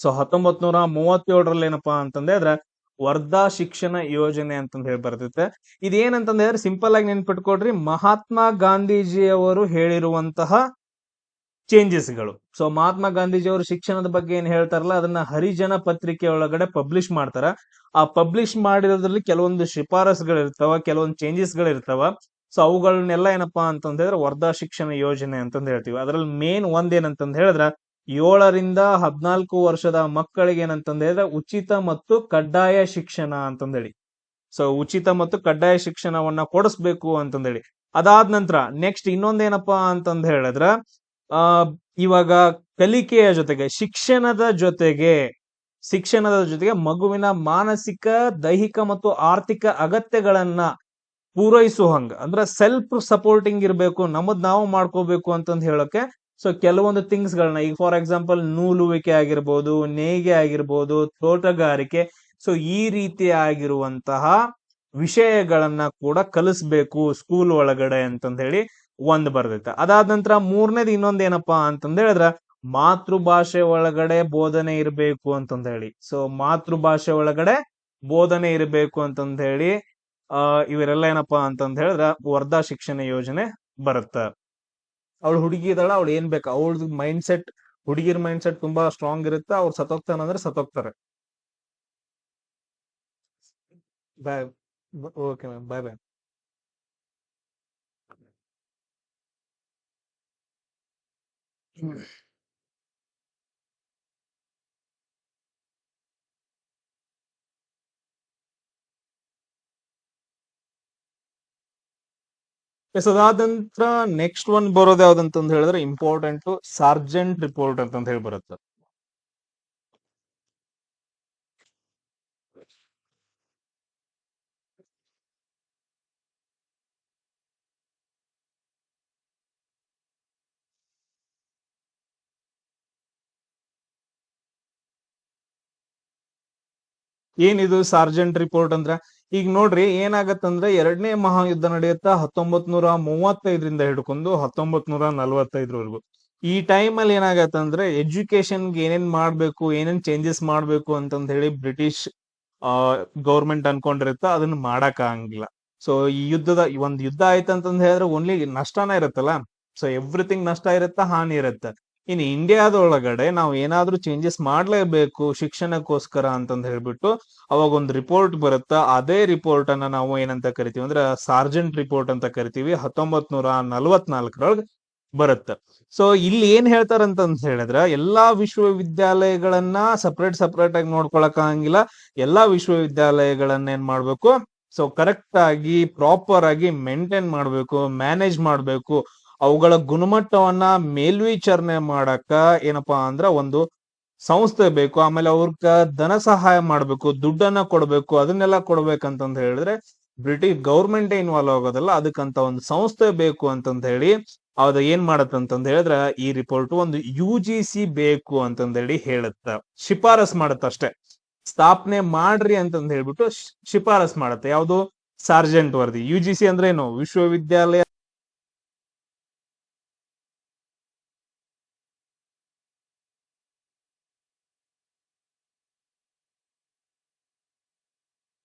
ಸೊ ಹತ್ತೊಂಬತ್ ನೂರ ಮೂವತ್ತೇಳರಲ್ಲಿ ಏನಪ್ಪಾ ಅಂತಂದ್ರೆ ವರ್ಧಾ ಶಿಕ್ಷಣ ಯೋಜನೆ ಅಂತಂದ ಹೇಳಿ ಬರ್ತೈತೆ. ಇದೇನಂತಂದ್ರೆ ಸಿಂಪಲ್ ಆಗಿ ನೆನ್ಪಿಟ್ಕೊಡ್ರಿ ಮಹಾತ್ಮ ಗಾಂಧೀಜಿಯವರು ಹೇಳಿರುವಂತಹ ಚೇಂಜಸ್ಗಳು ಸೊ ಮಹಾತ್ಮ ಗಾಂಧೀಜಿ ಅವರು ಶಿಕ್ಷಣದ ಬಗ್ಗೆ ಏನ್ ಹೇಳ್ತಾರಲ್ಲ, ಅದನ್ನ ಹರಿಜನ ಪತ್ರಿಕೆ ಒಳಗಡೆ ಪಬ್ಲಿಷ್ ಮಾಡ್ತಾರ. ಆ ಪಬ್ಲಿಷ್ ಮಾಡಿರೋದ್ರಲ್ಲಿ ಕೆಲವೊಂದು ಶಿಫಾರಸ್ಗಳಿರ್ತಾವ ಕೆಲವೊಂದು ಚೇಂಜಸ್ಗಳು ಇರ್ತಾವ ಸೊ ಅವುಗಳನ್ನೆಲ್ಲ ಏನಪ್ಪಾ ಹೇಳಿದ್ರೆ ವರ್ಧಾ ಶಿಕ್ಷಣ ಯೋಜನೆ ಅಂತಂದ ಹೇಳ್ತೀವಿ. ಅದರಲ್ಲಿ ಮೇನ್ ಒಂದ್ ಏನಂತಂದ್ ಹೇಳಿದ್ರ, ಏಳರಿಂದ ಹದ್ನಾಲ್ಕು ವರ್ಷದ ಮಕ್ಕಳಿಗೆ ಏನಂತಂದ ಹೇಳಿದ್ರೆ ಉಚಿತ ಮತ್ತು ಕಡ್ಡಾಯ ಶಿಕ್ಷಣ ಅಂತಂದೇಳಿ ಸೊ ಉಚಿತ ಮತ್ತು ಕಡ್ಡಾಯ ಶಿಕ್ಷಣವನ್ನ ಕೊಡಿಸ್ಬೇಕು ಅಂತಂದೇಳಿ ಅದಾದ ನಂತರ ನೆಕ್ಸ್ಟ್ ಇನ್ನೊಂದೇನಪ್ಪಾ ಅಂತಂದ ಹೇಳಿದ್ರ ಆ, ಇವಾಗ ಕಲಿಕೆಯ ಜೊತೆಗೆ, ಶಿಕ್ಷಣದ ಜೊತೆಗೆ ಶಿಕ್ಷಣದ ಜೊತೆಗೆ ಮಗುವಿನ ಮಾನಸಿಕ, ದೈಹಿಕ ಮತ್ತು ಆರ್ಥಿಕ ಅಗತ್ಯಗಳನ್ನ ಪೂರೈಸುವ ಹಂಗ ಅಂದ್ರೆ ಸೆಲ್ಫ್ ಸಪೋರ್ಟಿಂಗ್ ಇರಬೇಕು, ನಮ್ಮದ್ ನಾವು ಮಾಡ್ಕೋಬೇಕು ಅಂತಂದ್ ಹೇಳಕ್ಕೆ ಸೊ ಕೆಲವೊಂದು ಥಿಂಗ್ಸ್ ಗಳನ್ನ, ಈಗ ಫಾರ್ ಎಕ್ಸಾಂಪಲ್ ನೂಲುವಿಕೆ ಆಗಿರ್ಬೋದು, ನೇಯ್ಗೆ ಆಗಿರ್ಬೋದು, ತೋಟಗಾರಿಕೆ ಸೊ ಈ ರೀತಿ ಆಗಿರುವಂತಹ ವಿಷಯಗಳನ್ನ ಕೂಡ ಕಲಿಸ್ಬೇಕು ಸ್ಕೂಲ್ ಒಳಗಡೆ ಅಂತಂದ ಹೇಳಿ. ಒಂದ್ ಬರ್ದೈತೆ ಅದಾದ ನಂತರ ಮೂರನೇದು ಇನ್ನೊಂದ್ ಏನಪ್ಪಾ ಅಂತಂದ ಹೇಳಿದ್ರ, ಮಾತೃಭಾಷೆ ಒಳಗಡೆ ಬೋಧನೆ ಇರಬೇಕು ಅಂತಂದ ಹೇಳಿ. ಸೊ ಮಾತೃಭಾಷೆ ಒಳಗಡೆ ಬೋಧನೆ ಇರಬೇಕು ಅಂತಂದ ಹೇಳಿ, ಆ, ಇವರೆಲ್ಲ ಏನಪ್ಪಾ ಅಂತಂದ ಹೇಳಿದ್ರ, ವರ್ಧಾ ಶಿಕ್ಷಣ ಯೋಜನೆ ಬರುತ್ತ. ಅವಳು ಹುಡುಗಿ ಇದಳ ಅವಳು ಏನ್ ಬೇಕು, ಅವಳದ್ ಮೈಂಡ್ ಸೆಟ್ ಹುಡುಗಿರ್ ಮೈಂಡ್ ಸೆಟ್ ತುಂಬಾ ಸ್ಟ್ರಾಂಗ್ ಇರುತ್ತೆ, ಅವ್ರು ಸತ್ತೋಗ್ತಾನಂದ್ರೆ ಸತ್ತೋಗ್ತಾರೆ. Bye okay ma'am bye bye yes ಅದಾದ ನಂತರ ನೆಕ್ಸ್ಟ್ ಒನ್ ಬರೋದು ಯಾವ್ದಂತಂದ್ ಹೇಳಿದ್ರೆ ಇಂಪಾರ್ಟೆಂಟ್ ಸಾರ್ಜೆಂಟ್ ರಿಪೋರ್ಟ್ ಅಂತಂದ್ ಹೇಳಿ ಬರುತ್ತೆ. ಏನಿದು ಸಾರ್ಜೆಂಟ್ ರಿಪೋರ್ಟ್ ಅಂದ್ರ? ಈಗ ನೋಡ್ರಿ ಏನಾಗತ್ತಂದ್ರೆ ಎರಡನೇ ಮಹಾಯುದ್ಧ ನಡೆಯುತ್ತಾ ಹತ್ತೊಂಬತ್ ನೂರ ಮೂವತ್ತೈದರಿಂದ ಹಿಡ್ಕೊಂಡು ಹತ್ತೊಂಬತ್ ನೂರ ನಲ್ವತ್ತೈದರವರೆಗೂ. ಈ ಟೈಮ್ ಅಲ್ಲಿ ಏನಾಗತ್ತಂದ್ರೆ ಎಜುಕೇಶನ್ಗೆ ಏನೇನ್ ಮಾಡ್ಬೇಕು, ಏನೇನ್ ಚೇಂಜಸ್ ಮಾಡ್ಬೇಕು ಅಂತಂದ ಹೇಳಿ ಬ್ರಿಟಿಷ್ ಗೌರ್ಮೆಂಟ್ ಅನ್ಕೊಂಡಿರುತ್ತ, ಅದನ್ನ ಮಾಡಕ್ ಆಗಂಗಿಲ್ಲ. ಸೊ ಈ ಯುದ್ಧದ ಒಂದ್ ಯುದ್ಧ ಆಯ್ತಂತಂದ್ ಹೇಳಿದ್ರೆ ಓನ್ಲಿ ನಷ್ಟನ ಇರುತ್ತಲ್ಲ? ಸೊ ಎವ್ರಿಥಿಂಗ್ ನಷ್ಟ ಇರುತ್ತ ಹಾನಿ ಇರುತ್ತೆ. ಇನ್ ಇಂಡಿಯಾದೊಳಗಡೆ ನಾವು ಏನಾದ್ರೂ ಚೇಂಜಸ್ ಮಾಡ್ಲೇಬೇಕು ಶಿಕ್ಷಣಕ್ಕೋಸ್ಕರ ಅಂತಂದ್ ಹೇಳ್ಬಿಟ್ಟು ಅವಾಗ ಒಂದು ರಿಪೋರ್ಟ್ ಬರುತ್ತಾ, ಅದೇ ರಿಪೋರ್ಟ್ ಅನ್ನ ನಾವು ಏನಂತ ಕರಿತೀವಿ ಅಂದ್ರೆ ಸಾರ್ಜೆಂಟ್ ರಿಪೋರ್ಟ್ ಅಂತ ಕರಿತೀವಿ ಹತ್ತೊಂಬತ್ ನೂರ ನಲವತ್ನಾಲ್ಕರೊಳಗೆ ಬರುತ್ತೆ. ಸೊ ಇಲ್ಲಿ ಏನ್ ಹೇಳ್ತಾರಂತಂತ ಹೇಳಿದ್ರ ಎಲ್ಲಾ ವಿಶ್ವವಿದ್ಯಾಲಯಗಳನ್ನ ಸಪ್ರೇಟ್ ಸಪ್ರೇಟ್ ಆಗಿ ನೋಡ್ಕೊಳಕಾಗಿಲ್ಲ ಎಲ್ಲಾ ವಿಶ್ವವಿದ್ಯಾಲಯಗಳನ್ನ ಏನ್ ಮಾಡ್ಬೇಕು ಸೊ ಕರೆಕ್ಟ್ ಆಗಿ ಪ್ರಾಪರ್ ಆಗಿ ಮೇಂಟೈನ್ ಮಾಡ್ಬೇಕು ಮ್ಯಾನೇಜ್ ಮಾಡ್ಬೇಕು. ಅವುಗಳ ಗುಣಮಟ್ಟವನ್ನ ಮೇಲ್ವಿಚಾರಣೆ ಮಾಡಕ ಏನಪ್ಪಾ ಅಂದ್ರ ಒಂದು ಸಂಸ್ಥೆ ಬೇಕು, ಆಮೇಲೆ ಅವ್ರಗ ಧನ ಸಹಾಯ ಮಾಡ್ಬೇಕು, ದುಡ್ಡನ್ನ ಕೊಡ್ಬೇಕು, ಅದನ್ನೆಲ್ಲ ಕೊಡ್ಬೇಕಂತಂದ್ ಹೇಳಿದ್ರೆ ಬ್ರಿಟಿಷ್ ಗೌರ್ಮೆಂಟ್ ಇನ್ವಾಲ್ವ್ ಆಗೋದಲ್ಲ, ಅದಕ್ಕಂತ ಒಂದು ಸಂಸ್ಥೆ ಬೇಕು ಅಂತಂದ ಹೇಳಿ ಅದ ಏನ್ ಮಾಡತ್ತಂತಂದ್ ಹೇಳಿದ್ರ ಈ ರಿಪೋರ್ಟ್ ಒಂದು ಯು ಜಿ ಸಿ ಬೇಕು ಅಂತಂದ ಹೇಳಿ ಹೇಳುತ್ತ. ಶಿಫಾರಸ್ ಮಾಡತ್ತ ಅಷ್ಟೇ. ಸ್ಥಾಪನೆ ಮಾಡ್ರಿ ಅಂತಂದ್ ಹೇಳ್ಬಿಟ್ಟು ಶಿಫಾರಸ್ ಮಾಡತ್ತೆ. ಯಾವುದು? ಸಾರ್ಜೆಂಟ್ ವರದಿ. ಯು ಜಿ ಸಿ ಅಂದ್ರೆ ಏನು ವಿಶ್ವವಿದ್ಯಾಲಯ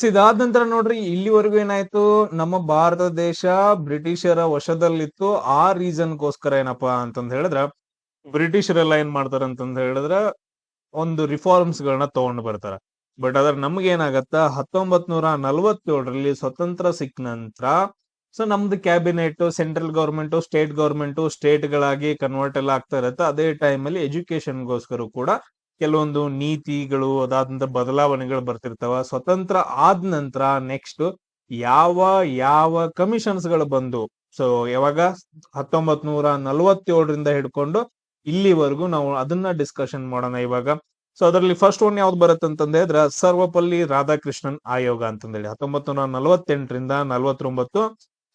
ಸೊ ಇದಾದ ನಂತರ ನೋಡ್ರಿ, ಇಲ್ಲಿವರೆಗೂ ಏನಾಯ್ತು? ನಮ್ಮ ಭಾರತ ದೇಶ ಬ್ರಿಟಿಷರ ವಶದಲ್ಲಿತ್ತು. ಆ ರೀಸನ್ ಗೋಸ್ಕರ ಏನಪ್ಪಾ ಅಂತಂದ್ ಹೇಳಿದ್ರ, ಬ್ರಿಟಿಷರೆಲ್ಲ ಏನ್ ಮಾಡ್ತಾರ ಅಂತಂದ್ ಹೇಳಿದ್ರ, ಒಂದು ರಿಫಾರ್ಮ್ಸ್ ಗಳನ್ನ ತಗೊಂಡ್ ಬರ್ತಾರ. ಬಟ್ ಅದ್ರ ನಮ್ಗೆ ಏನಾಗತ್ತ ಹತ್ತೊಂಬತ್ ನೂರ ನಲ್ವತ್ತೇಳರಲ್ಲಿ ಸ್ವತಂತ್ರ ಸಿಕ್ಕ ನಂತರ, ಸೊ, ನಮ್ದು cabinet, central government, state government state ಗಳಾಗಿ ಕನ್ವರ್ಟ್ ಎಲ್ಲ ಆಗ್ತಾ ಇರತ್ತೆ. ಅದೇ ಟೈಮ್ ಅಲ್ಲಿ ಎಜುಕೇಶನ್ಗೋಸ್ಕರ ಕೂಡ ಕೆಲವೊಂದು ನೀತಿಗಳು, ಅದಾದಂತ ಬದಲಾವಣೆಗಳು ಬರ್ತಿರ್ತಾವ. ಸ್ವತಂತ್ರ ಆದ ನಂತರ ನೆಕ್ಸ್ಟ್ ಯಾವ ಯಾವ ಕಮಿಷನ್ಸ್ಗಳು ಬಂದು ಸೊ ಯಾವಾಗ ಹತ್ತೊಂಬತ್ ನೂರ ನಲ್ವತ್ತೇಳರಿಂದ ಹಿಡ್ಕೊಂಡು ಇಲ್ಲಿವರೆಗೂ ನಾವು ಅದನ್ನ ಡಿಸ್ಕಷನ್ ಮಾಡೋಣ ಇವಾಗ. ಸೊ ಅದರಲ್ಲಿ ಫಸ್ಟ್ ಒನ್ ಯಾವ್ದು ಬರುತ್ತೆ ಅಂತಂದ್ರೆ ಇದ್ರ ಸರ್ವಪಲ್ಲಿ ರಾಧಾಕೃಷ್ಣನ್ ಆಯೋಗ ಅಂತಂದೇಳಿ. ಹತ್ತೊಂಬತ್ ನೂರ ನಲವತ್ತೆಂಟರಿಂದ ನಲವತ್ತೊಂಬತ್ತು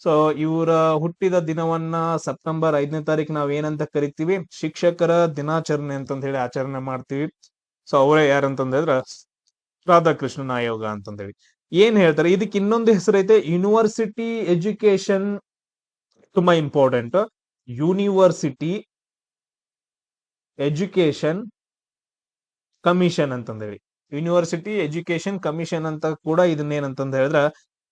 ಸೊ ಇವರ ಹುಟ್ಟಿದ ದಿನವನ್ನ ಸೆಪ್ಟೆಂಬರ್ ಐದನೇ ತಾರೀಕು ನಾವ್ ಏನಂತ ಕರಿತೀವಿ? ಶಿಕ್ಷಕರ ದಿನಾಚರಣೆ ಅಂತಂದ ಹೇಳಿ ಆಚರಣೆ ಮಾಡ್ತೀವಿ. ಸೊ ಅವರೇ ಯಾರಂತಂದ್ರ ರಾಧಾಕೃಷ್ಣನ್ ಆಯೋಗ ಅಂತಂದೇಳಿ ಏನ್ ಹೇಳ್ತಾರೆ? ಇದಕ್ಕೆ ಇನ್ನೊಂದು ಹೆಸರೈತೆ ಯೂನಿವರ್ಸಿಟಿ ಎಜುಕೇಶನ್ ತುಂಬಾ ಇಂಪಾರ್ಟೆಂಟ್ ಯೂನಿವರ್ಸಿಟಿ ಎಜುಕೇಶನ್ ಕಮಿಷನ್ ಅಂತಂದೇಳಿ ಯೂನಿವರ್ಸಿಟಿ ಎಜುಕೇಶನ್ ಕಮಿಷನ್ ಅಂತ ಕೂಡ ಇದನ್ನೇನಂತಂದ ಹೇಳಿದ್ರ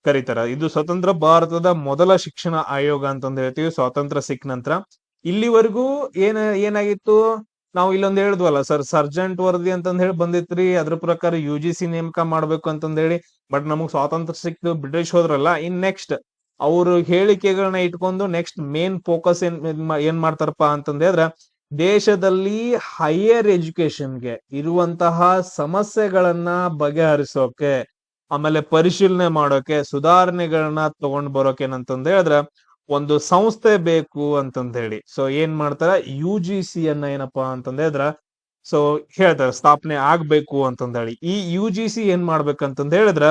ಕರೀತಾರ. ಇದು ಸ್ವತಂತ್ರ ಭಾರತದ ಮೊದಲ ಶಿಕ್ಷಣ ಆಯೋಗ ಅಂತಂದ್ ಹೇಳ್ತೀವಿ, ಸ್ವಾತಂತ್ರ್ಯ ಸಿಕ್ಕ ನಂತರ. ಇಲ್ಲಿವರೆಗೂ ಏನ, ಏನಾಗಿತ್ತು? ನಾವು ಇಲ್ಲೊಂದ್ ಹೇಳಿದ್ವಲ್ಲ, ಸರ್, ಸರ್ಜೆಂಟ್ ವರದಿ ಅಂತಂದ್ ಹೇಳಿ ಬಂದಿತ್ರಿ, ಅದ್ರ ಪ್ರಕಾರ ಯು ಜಿ ಸಿ ನೇಮಕ ಮಾಡ್ಬೇಕು ಅಂತಂದ್ ಹೇಳಿ, ಬಟ್ ನಮಗ್ ಸ್ವಾತಂತ್ರ್ಯ ಸಿಕ್ತು ಬ್ರಿಟಿಷ್ ಹೋದ್ರಲ್ಲ, ಇನ್ ನೆಕ್ಸ್ಟ್ ಅವ್ರ ಹೇಳಿಕೆಗಳನ್ನ ಇಟ್ಕೊಂಡು ನೆಕ್ಸ್ಟ್ ಮೇನ್ ಫೋಕಸ್ ಏನ್ ಏನ್ ಮಾಡ್ತಾರಪ್ಪ ಅಂತಂದ ಹೇಳಿದ್ರೆ, ದೇಶದಲ್ಲಿ ಹೈಯರ್ ಎಜುಕೇಶನ್ಗೆ ಇರುವಂತಹ ಸಮಸ್ಯೆಗಳನ್ನ ಬಗೆಹರಿಸೋಕೆ ಆಮೇಲೆ ಪರಿಶೀಲನೆ ಮಾಡೋಕೆ, ಸುಧಾರಣೆಗಳನ್ನ ತಗೊಂಡ್ ಬರೋಕೆ ಏನಂತಂದ್ ಹೇಳಿದ್ರೆ ಒಂದು ಸಂಸ್ಥೆ ಬೇಕು ಅಂತಂದ ಹೇಳಿ ಸೊ ಏನ್ ಮಾಡ್ತಾರ? ಯು ಜಿ ಸಿ ಅನ್ನ ಏನಪ್ಪಾ ಅಂತಂದ ಹೇಳಿದ್ರ ಸೊ ಹೇಳ್ತಾರೆ, ಸ್ಥಾಪನೆ ಆಗ್ಬೇಕು ಅಂತಂದ ಹೇಳಿ ಈ ಯು ಜಿ ಸಿ ಏನ್ ಮಾಡ್ಬೇಕಂತಂದ ಹೇಳಿದ್ರ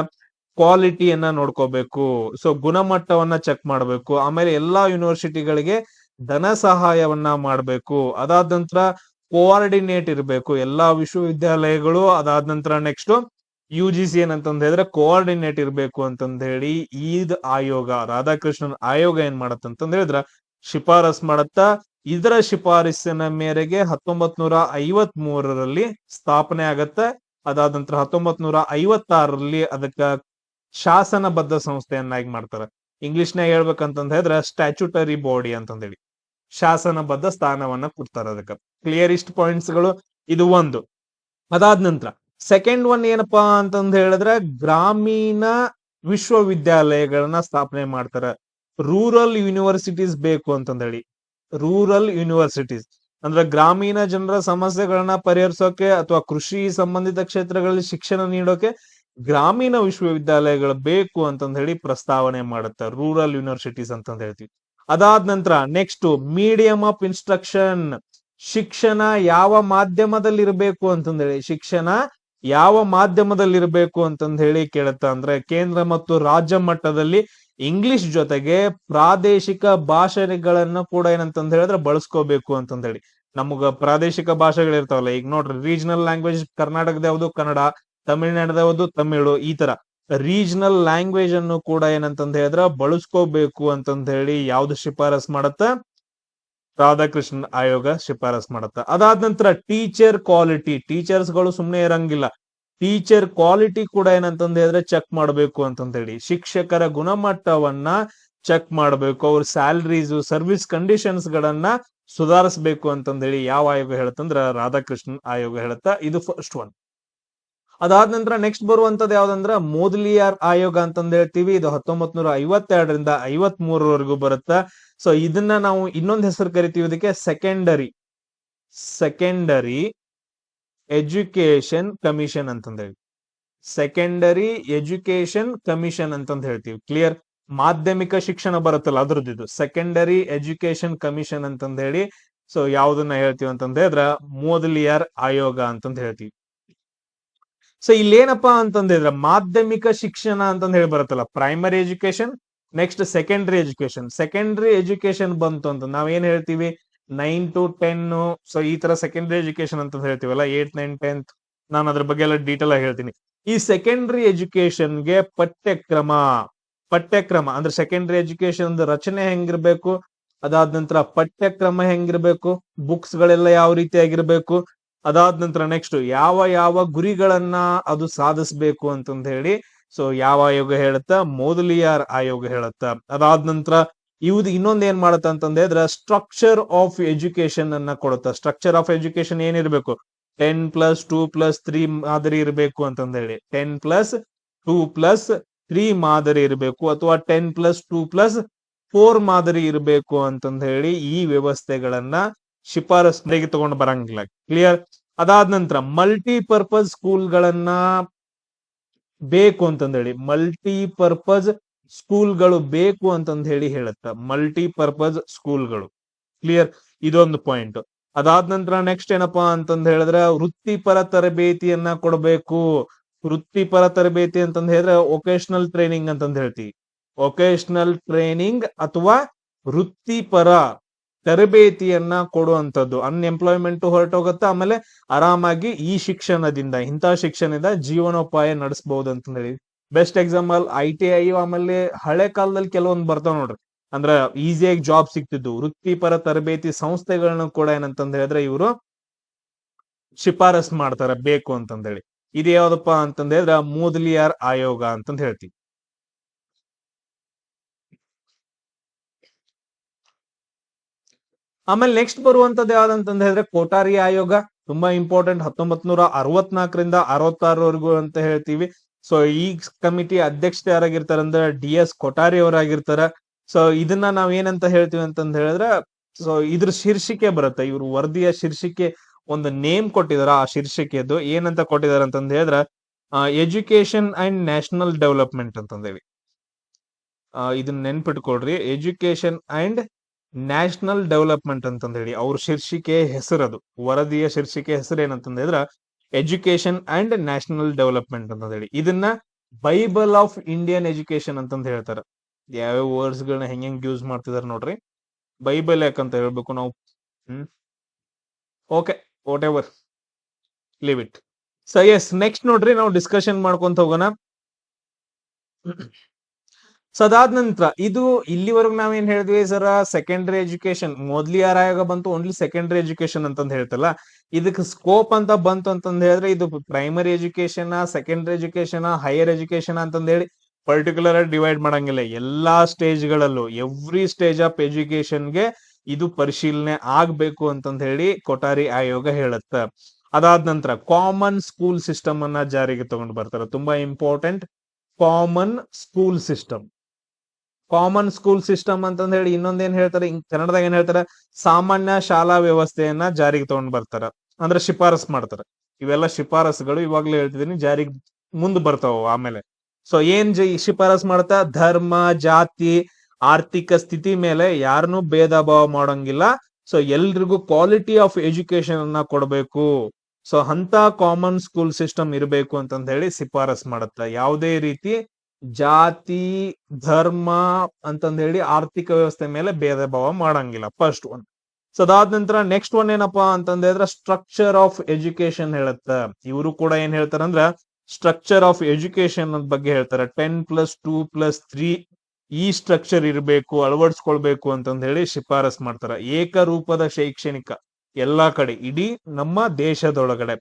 ಕ್ವಾಲಿಟಿಯನ್ನ ನೋಡ್ಕೋಬೇಕು. ಸೊ ಗುಣಮಟ್ಟವನ್ನ ಚೆಕ್ ಮಾಡ್ಬೇಕು. ಆಮೇಲೆ ಎಲ್ಲಾ ಯೂನಿವರ್ಸಿಟಿಗಳಿಗೆ ಧನ ಸಹಾಯವನ್ನ ಮಾಡ್ಬೇಕು. ಅದಾದ ನಂತರ ಕೋಆರ್ಡಿನೇಟ್ ಇರಬೇಕು. ಎಲ್ಲಾ ವಿಶ್ವವಿದ್ಯಾಲಯಗಳು ಅದಾದ ನಂತರ ನೆಕ್ಸ್ಟ್ ಯು ಜಿ ಸಿ ಏನಂತಂದ್ ಹೇಳಿದ್ರೆ ಕೋಆರ್ಡಿನೇಟ್ ಇರಬೇಕು ಅಂತಂದ ಹೇಳಿ ಈದ್ ಆಯೋಗ, ರಾಧಾಕೃಷ್ಣನ್ ಆಯೋಗ ಏನ್ ಮಾಡತ್ತಂತಂದ್ ಹೇಳಿದ್ರ ಶಿಫಾರಸ್ ಮಾಡತ್ತ ಇದರ ಶಿಫಾರಸ್ಸಿನ ಮೇರೆಗೆ ಹತ್ತೊಂಬತ್ ನೂರ ಐವತ್ ಮೂರರಲ್ಲಿ ಸ್ಥಾಪನೆ ಆಗತ್ತೆ. ಅದಾದ ನಂತರ ಹತ್ತೊಂಬತ್ ನೂರ ಐವತ್ತಾರರಲ್ಲಿ ಅದಕ್ಕ ಶಾಸನಬದ್ಧ ಸಂಸ್ಥೆಯನ್ನಾಗಿ ಮಾಡ್ತಾರೆ. ಇಂಗ್ಲಿಷ್ ನಾಗ ಹೇಳ್ಬೇಕಂತಂದ್ ಹೇಳಿದ್ರ ಸ್ಟ್ಯಾಚ್ಯೂಟರಿ ಬಾಡಿ ಅಂತಂದೇಳಿ ಶಾಸನಬದ್ಧ ಸ್ಥಾನವನ್ನ ಕೊಡ್ತಾರೆ ಅದಕ್ಕೆ. ಕ್ಲಿಯರಿಸ್ಟ್ ಪಾಯಿಂಟ್ಸ್ಗಳು ಇದು ಒಂದು. ಅದಾದ ನಂತರ ಸೆಕೆಂಡ್ ಒನ್ ಏನಪ್ಪಾ ಅಂತಂದ್ ಹೇಳಿದ್ರೆ ಗ್ರಾಮೀಣ ವಿಶ್ವವಿದ್ಯಾಲಯಗಳನ್ನ ಸ್ಥಾಪನೆ ಮಾಡ್ತಾರ. ರೂರಲ್ ಯೂನಿವರ್ಸಿಟೀಸ್ ಬೇಕು ಅಂತಂದ ಹೇಳಿ. ರೂರಲ್ ಯೂನಿವರ್ಸಿಟೀಸ್ ಅಂದ್ರೆ ಗ್ರಾಮೀಣ ಜನರ ಸಮಸ್ಯೆಗಳನ್ನ ಪರಿಹರಿಸೋಕೆ ಅಥವಾ ಕೃಷಿ ಸಂಬಂಧಿತ ಕ್ಷೇತ್ರಗಳಲ್ಲಿ ಶಿಕ್ಷಣ ನೀಡೋಕೆ ಗ್ರಾಮೀಣ ವಿಶ್ವವಿದ್ಯಾಲಯಗಳು ಬೇಕು ಅಂತಂದ ಹೇಳಿ ಪ್ರಸ್ತಾವನೆ ಮಾಡುತ್ತೆ. ರೂರಲ್ ಯೂನಿವರ್ಸಿಟೀಸ್ ಅಂತಂದ ಹೇಳ್ತೀವಿ. ಅದಾದ ನಂತರ ನೆಕ್ಸ್ಟ್ ಮೀಡಿಯಂ ಆಫ್ ಇನ್ಸ್ಟ್ರಕ್ಷನ್ ಶಿಕ್ಷಣ ಯಾವ ಮಾಧ್ಯಮದಲ್ಲಿ ಇರಬೇಕು ಅಂತಂದೇಳಿ ಶಿಕ್ಷಣ ಯಾವ ಮಾಧ್ಯಮದಲ್ಲಿ ಇರಬೇಕು ಅಂತಂದ್ ಹೇಳಿ ಕೇಳುತ್ತ ಅಂದ್ರೆ ಕೇಂದ್ರ ಮತ್ತು ರಾಜ್ಯ ಮಟ್ಟದಲ್ಲಿ ಇಂಗ್ಲಿಷ್ ಜೊತೆಗೆ ಪ್ರಾದೇಶಿಕ ಭಾಷೆಗಳನ್ನ ಕೂಡ ಏನಂತಂದ ಹೇಳಿದ್ರೆ ಬಳಸ್ಕೋಬೇಕು ಅಂತಂದ ಹೇಳಿ. ನಮಗ ಪ್ರಾದೇಶಿಕ ಭಾಷೆಗಳಿರ್ತಾವಲ್ಲ, ಈಗ ನೋಡ್ರಿ ರೀಜನಲ್ ಲ್ಯಾಂಗ್ವೇಜ್ ಕರ್ನಾಟಕದ ಯಾವುದು? ಕನ್ನಡ, ತಮಿಳ್ನಾಡದ ಯಾವುದು? ತಮಿಳು, ಈ ತರ. ರೀಜನಲ್ ಲ್ಯಾಂಗ್ವೇಜ್ ಅನ್ನು ಕೂಡ ಏನಂತಂದ್ ಹೇಳಿದ್ರೆ ಬಳಸ್ಕೋಬೇಕು ಅಂತಂದ ಹೇಳಿ ಯಾವ್ದು ಶಿಫಾರಸ್ ಮಾಡತ್ತ? ರಾಧಾಕೃಷ್ಣನ್ ಆಯೋಗ ಶಿಫಾರಸ್ ಮಾಡತ್ತ. ಅದಾದ ನಂತರ ಟೀಚರ್ ಕ್ವಾಲಿಟಿ ಟೀಚರ್ಸ್ಗಳು ಸುಮ್ಮನೆ ಇರಂಗಿಲ್ಲ. ಟೀಚರ್ ಕ್ವಾಲಿಟಿ ಕೂಡ ಏನಂತಂದ ಹೇಳಿದ್ರೆ ಚೆಕ್ ಮಾಡಬೇಕು ಅಂತಂದ ಹೇಳಿ ಶಿಕ್ಷಕರ ಗುಣಮಟ್ಟವನ್ನ ಚೆಕ್ ಮಾಡಬೇಕು. ಅವ್ರ ಸ್ಯಾಲರೀಸ್ ಸರ್ವಿಸ್ ಕಂಡೀಷನ್ಸ್ ಗಳನ್ನ ಸುಧಾರಿಸಬೇಕು ಅಂತಂದ ಹೇಳಿ ಯಾವ ಆಯೋಗ ಹೇಳತ್ತಂದ್ರ ರಾಧಾಕೃಷ್ಣನ್ ಆಯೋಗ ಹೇಳುತ್ತಾ ಇದು ಫಸ್ಟ್ ಒನ್ ಅದಾದ ನಂತರ ನೆಕ್ಸ್ಟ್ ಬರುವಂತದ್ದು ಯಾವ್ದಂದ್ರ ಮೋದಲಿಯಾರ್ ಆಯೋಗ ಅಂತಂದ ಹೇಳ್ತೀವಿ. ಇದು ಹತ್ತೊಂಬತ್ ನೂರ ಐವತ್ತೆರಡರಿಂದ ಐವತ್ ಮೂರವರೆಗೂ ಬರುತ್ತ. ಸೊ ಇದನ್ನ ನಾವು ಇನ್ನೊಂದು ಹೆಸರು ಕರಿತೀವಿ. ಇದಕ್ಕೆ ಸೆಕೆಂಡರಿ ಸೆಕೆಂಡರಿ ಎಜುಕೇಶನ್ ಕಮಿಷನ್ ಅಂತಂದೇಳಿ ಸೆಕೆಂಡರಿ ಎಜುಕೇಶನ್ ಕಮಿಷನ್ ಅಂತಂದ ಹೇಳ್ತೀವಿ. ಕ್ಲಿಯರ್ ಮಾಧ್ಯಮಿಕ ಶಿಕ್ಷಣ ಬರುತ್ತಲ್ಲ, ಅದ್ರದ್ದು ಸೆಕೆಂಡರಿ ಎಜುಕೇಶನ್ ಕಮಿಷನ್ ಅಂತಂದ ಹೇಳಿ. ಸೊ ಯಾವ್ದನ್ನ ಹೇಳ್ತೀವಿ ಅಂತಂದ್ರೆ ಮೋದಲಿಯಾರ್ ಆಯೋಗ ಅಂತಂದ ಹೇಳ್ತೀವಿ. ಸೊ ಇಲ್ಲೇನಪ್ಪಾ ಅಂತಂದ್ರೆ ಮಾಧ್ಯಮಿಕ ಶಿಕ್ಷಣ ಅಂತಂದ್ ಹೇಳಿ ಬರುತ್ತಲ್ಲ primary education next secondary education secondary education ಬಂತು ಅಂತ ನಾವ್ ಏನ್ ಹೇಳ್ತೀವಿ? ನೈನ್ ಟು ಟೆನ್ ಸೊ ಈ ತರ ಸೆಕೆಂಡರಿ ಎಜುಕೇಶನ್ ಅಂತ ಹೇಳ್ತೀವಲ್ಲ ಏಟ್ ನೈನ್ ಟೆಂತ್ ನಾನು ಅದ್ರ ಬಗ್ಗೆ ಎಲ್ಲ ಡೀಟೇಲ್ ಆಗಿ ಹೇಳ್ತೀನಿ. ಈ ಸೆಕೆಂಡರಿ ಎಜುಕೇಶನ್ಗೆ ಪಠ್ಯಕ್ರಮ ಪಠ್ಯಕ್ರಮ ಅಂದ್ರೆ ಸೆಕೆಂಡರಿ ಎಜುಕೇಶನ್ ರಚನೆ ಹೆಂಗಿರ್ಬೇಕು? ಅದಾದ ನಂತರ ಪಠ್ಯಕ್ರಮ ಹೆಂಗಿರ್ಬೇಕು? ಬುಕ್ಸ್ ಗಳೆಲ್ಲ ಯಾವ ರೀತಿಯಾಗಿರ್ಬೇಕು? ಅದಾದ ನಂತರ ನೆಕ್ಸ್ಟ್ ಯಾವ ಯಾವ ಗುರಿಗಳನ್ನ ಅದು ಸಾಧಿಸ್ಬೇಕು ಅಂತಂದ ಹೇಳಿ ಸೊ ಯಾವ ಆಯೋಗ ಹೇಳುತ್ತ ಮೋದಲಿಯಾರ್ ಆಯೋಗ ಹೇಳುತ್ತ. ಅದಾದ ನಂತರ ಇವ್ದು ಇನ್ನೊಂದ್ ಏನ್ ಮಾಡುತ್ತ ಅಂತಂದ್ರೆ ಸ್ಟ್ರಕ್ಚರ್ ಆಫ್ ಎಜುಕೇಶನ್ ಅನ್ನ ಕೊಡುತ್ತ. Structure of education ಏನಿರ್ಬೇಕು ten plus two plus three ಮಾದರಿ ಇರಬೇಕು ಅಂತಂದ ಹೇಳಿ. Ten plus two plus three ಮಾದರಿ ಇರಬೇಕು ಅಥವಾ ten plus two plus four ಮಾದರಿ ಇರಬೇಕು ಅಂತಂದ ಹೇಳಿ ಈ ವ್ಯವಸ್ಥೆಗಳನ್ನ ಶಿಫಾರಸ್ ತಗೊಂಡು ಬರಂಗಿಲ್ಲ. ಕ್ಲಿಯರ್ ಅದಾದ ನಂತರ ಮಲ್ಟಿ ಪರ್ಪಸ್ ಸ್ಕೂಲ್ಗಳನ್ನ ಬೇಕು ಅಂತಂದ ಹೇಳಿ ಮಲ್ಟಿ ಪರ್ಪಸ್ ಸ್ಕೂಲ್ಗಳು ಬೇಕು ಅಂತಂದ ಹೇಳಿ ಹೇಳುತ್ತ. ಮಲ್ಟಿ ಪರ್ಪಸ್ ಸ್ಕೂಲ್ಗಳು ಕ್ಲಿಯರ್ ಇದೊಂದು ಪಾಯಿಂಟ್ ಅದಾದ ನಂತರ ನೆಕ್ಸ್ಟ್ ಏನಪ್ಪಾ ಅಂತಂದ ಹೇಳಿದ್ರೆ ವೃತ್ತಿಪರ ತರಬೇತಿಯನ್ನ ಕೊಡಬೇಕು. ವೃತ್ತಿಪರ ತರಬೇತಿ ಅಂತಂದ ಹೇಳಿದ್ರೆ ವೊಕೇಶನಲ್ ಟ್ರೈನಿಂಗ್ ಅಂತಂದ ಹೇಳ್ತೀವಿ. ವೊಕೇಶನಲ್ ಟ್ರೈನಿಂಗ್ ಅಥವಾ ವೃತ್ತಿಪರ. ತರಬೇತಿಯನ್ನ ಕೊಡುವಂಥದ್ದು. ಅನ್ಎಂಪ್ಲಾಯ್ಮೆಂಟ್ ಹೊರಟೋಗುತ್ತೆ ಆಮೇಲೆ ಆರಾಮಾಗಿ ಈ ಶಿಕ್ಷಣದಿಂದ ಇಂತಹ ಶಿಕ್ಷಣದಿಂದ ಜೀವನೋಪಾಯ ನಡೆಸಬಹುದು ಅಂತ ಹೇಳಿ best example I T I ಆಮೇಲೆ ಹಳೆ ಕಾಲದಲ್ಲಿ ಕೆಲವೊಂದು ಬರ್ತಾವ ನೋಡ್ರಿ. ಅಂದ್ರ ಈಸಿಯಾಗಿ ಜಾಬ್ ಸಿಗ್ತಿದ್ದು ವೃತ್ತಿಪರ ತರಬೇತಿ ಸಂಸ್ಥೆಗಳನ್ನ ಕೂಡ ಏನಂತಂದ್ ಹೇಳಿದ್ರೆ ಇವರು ಶಿಫಾರಸ್ ಮಾಡ್ತಾರೆ ಬೇಕು ಅಂತಂದೇಳಿ. ಇದು ಯಾವ್ದಪ್ಪ ಅಂತಂದ್ರೆ ಮೂದಲಿಯಾರ್ ಆಯೋಗ ಅಂತಂದ್ ಹೇಳ್ತೀವಿ. ಆಮೇಲೆ ನೆಕ್ಸ್ಟ್ ಬರುವಂತದ್ದು ಯಾವ್ದಂತಂದ್ರೆ ಹೇಳಿದ್ರೆ ಕೋಟಾರಿ ಆಯೋಗ, ತುಂಬಾ ಇಂಪಾರ್ಟೆಂಟ್ ಹತ್ತೊಂಬತ್ ನೂರ ಅರವತ್ನಾಲ್ಕರಿಂದ ಅರವತ್ತಾರವರೆಗೂ ಅಂತ ಹೇಳ್ತೀವಿ. ಸೊ ಈ ಕಮಿಟಿ ಅಧ್ಯಕ್ಷತೆ ಯಾರಾಗಿರ್ತಾರೆ ಅಂದ್ರೆ ಡಿ ಎಸ್ ಕೊಠಾರಿ ಅವರಾಗಿರ್ತಾರೆ. ಸೊ ಇದನ್ನ ನಾವ್ ಏನಂತ ಹೇಳ್ತೀವಿ ಅಂತಂದ ಹೇಳಿದ್ರೆ ಸೊ ಇದ್ರ ಶೀರ್ಷಿಕೆ ಬರುತ್ತೆ. ಇವ್ರು ವರದಿಯ ಶೀರ್ಷಿಕೆ ಒಂದು ನೇಮ್ ಕೊಟ್ಟಿದಾರ, ಆ ಶೀರ್ಷಿಕೆದು. ಏನಂತ ಕೊಟ್ಟಿದಾರ ಅಂತಂದ್ ಹೇಳಿದ್ರೆ ಎಜುಕೇಶನ್ ಅಂಡ್ ನ್ಯಾಷನಲ್ ಡೆವಲಪ್ಮೆಂಟ್ ಅಂತಂದೇವಿ ಇದನ್ನ ನೆನ್ಪಿಟ್ಕೊಳ್ರಿ. ಎಜುಕೇಶನ್ ಅಂಡ್ ನ್ಯಾಷನಲ್ ಡೆವಲಪ್ಮೆಂಟ್ ಅಂತಂದೇಳಿ ಅವ್ರ ಶೀರ್ಷಿಕೆ ಹೆಸರದು. ವರದಿಯ ಶೀರ್ಷಿಕೆ ಹೆಸರು ಏನಂತಂದ್ರೆ ಎಜುಕೇಶನ್ ಅಂಡ್ ನ್ಯಾಷನಲ್ ಡೆವಲಪ್ಮೆಂಟ್ ಅಂತ ಹೇಳಿ ಇದನ್ನ ಬೈಬಲ್ ಆಫ್ ಇಂಡಿಯನ್ ಎಜುಕೇಶನ್ ಅಂತಂದು ಹೇಳ್ತಾರ. ಯಾವ್ಯಾವ ವರ್ಡ್ಸ್ ಗಳನ್ನ ಹೆಂಗ್ ಹೆಂಗ್ ಯೂಸ್ ಮಾಡ್ತಿದಾರ ನೋಡ್ರಿ. ಬೈಬಲ್ ಯಾಕಂತ ಹೇಳ್ಬೇಕು ನಾವು. ಹ್ಮ್. Okay whatever leave it so yes next ನೋಡ್ರಿ ನಾವು ಡಿಸ್ಕಷನ್ ಮಾಡ್ಕೊಂತ ಹೋಗೋಣ. ಸೊ ಅದಾದ ನಂತರ ಇದು ಇಲ್ಲಿವರೆಗೂ ನಾವೇನ್ ಹೇಳಿದ್ವಿ ಸರ ಸೆಕೆಂಡರಿ ಎಜುಕೇಶನ್ ಮೊದ್ಲಿಯಾರ ಆಯೋಗ ಬಂತು ಓನ್ಲಿ ಸೆಕೆಂಡರಿ ಎಜುಕೇಶನ್ ಅಂತಂದ್ ಹೇಳ್ತಲ್ಲ. ಇದಕ್ಕೆ ಸ್ಕೋಪ್ ಅಂತ ಬಂತು ಅಂತಂದ್ ಹೇಳಿದ್ರೆ ಇದು primary education secondary education higher education ಅಂತಂದ್ ಹೇಳಿ ಪರ್ಟಿಕ್ಯುಲರ್ ಆಗಿ ಡಿವೈಡ್ ಮಾಡಂಗಿಲ್ಲ. ಎಲ್ಲಾ ಸ್ಟೇಜ್ ಗಳಲ್ಲೂ ಎವ್ರಿ ಸ್ಟೇಜ್ ಆಫ್ ಎಜುಕೇಶನ್ಗೆ ಇದು ಪರಿಶೀಲನೆ ಆಗ್ಬೇಕು ಅಂತಂದ್ ಹೇಳಿ ಕೊಠಾರಿ ಆಯೋಗ ಹೇಳುತ್ತ. ಅದಾದ ನಂತರ ಕಾಮನ್ ಸ್ಕೂಲ್ ಸಿಸ್ಟಮ್ ಅನ್ನ ಜಾರಿಗೆ ತಗೊಂಡು ಬರ್ತಾರೆ. ತುಂಬಾ important common school system common school system ಅಂತಂದ ಹೇಳಿ ಇನ್ನೊಂದೇನ್ ಹೇಳ್ತಾರೆ ಕನ್ನಡದಾಗ ಏನ್ ಹೇಳ್ತಾರೆ, ಸಾಮಾನ್ಯ ಶಾಲಾ ವ್ಯವಸ್ಥೆಯನ್ನ ಜಾರಿಗೆ ತಗೊಂಡ್ ಬರ್ತಾರ. ಅಂದ್ರೆ ಶಿಫಾರಸ್ ಮಾಡ್ತಾರ. ಇವೆಲ್ಲ ಶಿಫಾರಸ್ಗಳು ಇವಾಗ್ಲೇ ಹೇಳ್ತಿದೀನಿ ಜಾರಿಗೆ ಮುಂದ್ ಬರ್ತಾವ ಆಮೇಲೆ. ಸೊ ಏನ್ ಶಿಫಾರಸ್ ಮಾಡ್ತಾ, ಧರ್ಮ, ಜಾತಿ, ಆರ್ಥಿಕ ಸ್ಥಿತಿ ಮೇಲೆ ಯಾರನ್ನೂ ಭೇದ ಭಾವ ಮಾಡೋಂಗಿಲ್ಲ. ಸೊ ಎಲ್ರಿಗೂ ಕ್ವಾಲಿಟಿ ಆಫ್ ಎಜುಕೇಶನ್ ಅನ್ನ ಕೊಡಬೇಕು. ಸೊ ಅಂತ ಕಾಮನ್ ಸ್ಕೂಲ್ ಸಿಸ್ಟಮ್ ಇರಬೇಕು ಅಂತಂದ ಹೇಳಿ ಶಿಫಾರಸ್ ಮಾಡುತ್ತ. ಯಾವುದೇ ರೀತಿ ಜಾತಿ, ಧರ್ಮ ಅಂತಂದ ಹೇಳಿ ಆರ್ಥಿಕ ವ್ಯವಸ್ಥೆ ಮೇಲೆ ಭೇದ ಭಾವ ಮಾಡಂಗಿಲ್ಲ ಫಸ್ಟ್ ಒನ್ ಸೊ ಅದಾದ ನಂತರ ನೆಕ್ಸ್ಟ್ ಒನ್ ಏನಪ್ಪಾ ಅಂತಂದ ಹೇಳಿದ್ರೆ ಸ್ಟ್ರಕ್ಚರ್ ಆಫ್ ಎಜುಕೇಶನ್ ಹೇಳುತ್ತ. ಇವರು ಕೂಡ ಏನ್ ಹೇಳ್ತಾರಂದ್ರ ಸ್ಟ್ರಕ್ಚರ್ ಆಫ್ ಎಜುಕೇಶನ್ ಬಗ್ಗೆ ಹೇಳ್ತಾರೆ. Ten plus two plus three ಈ ಸ್ಟ್ರಕ್ಚರ್ ಇರಬೇಕು, ಅಳವಡಿಸ್ಕೊಳ್ಬೇಕು ಅಂತಂದ ಹೇಳಿ ಶಿಫಾರಸ್ ಮಾಡ್ತಾರೆ. ಏಕರೂಪದ ಶೈಕ್ಷಣಿಕ ಎಲ್ಲಾ ಕಡೆ, ಇಡೀ ನಮ್ಮ ದೇಶದೊಳಗಡೆ.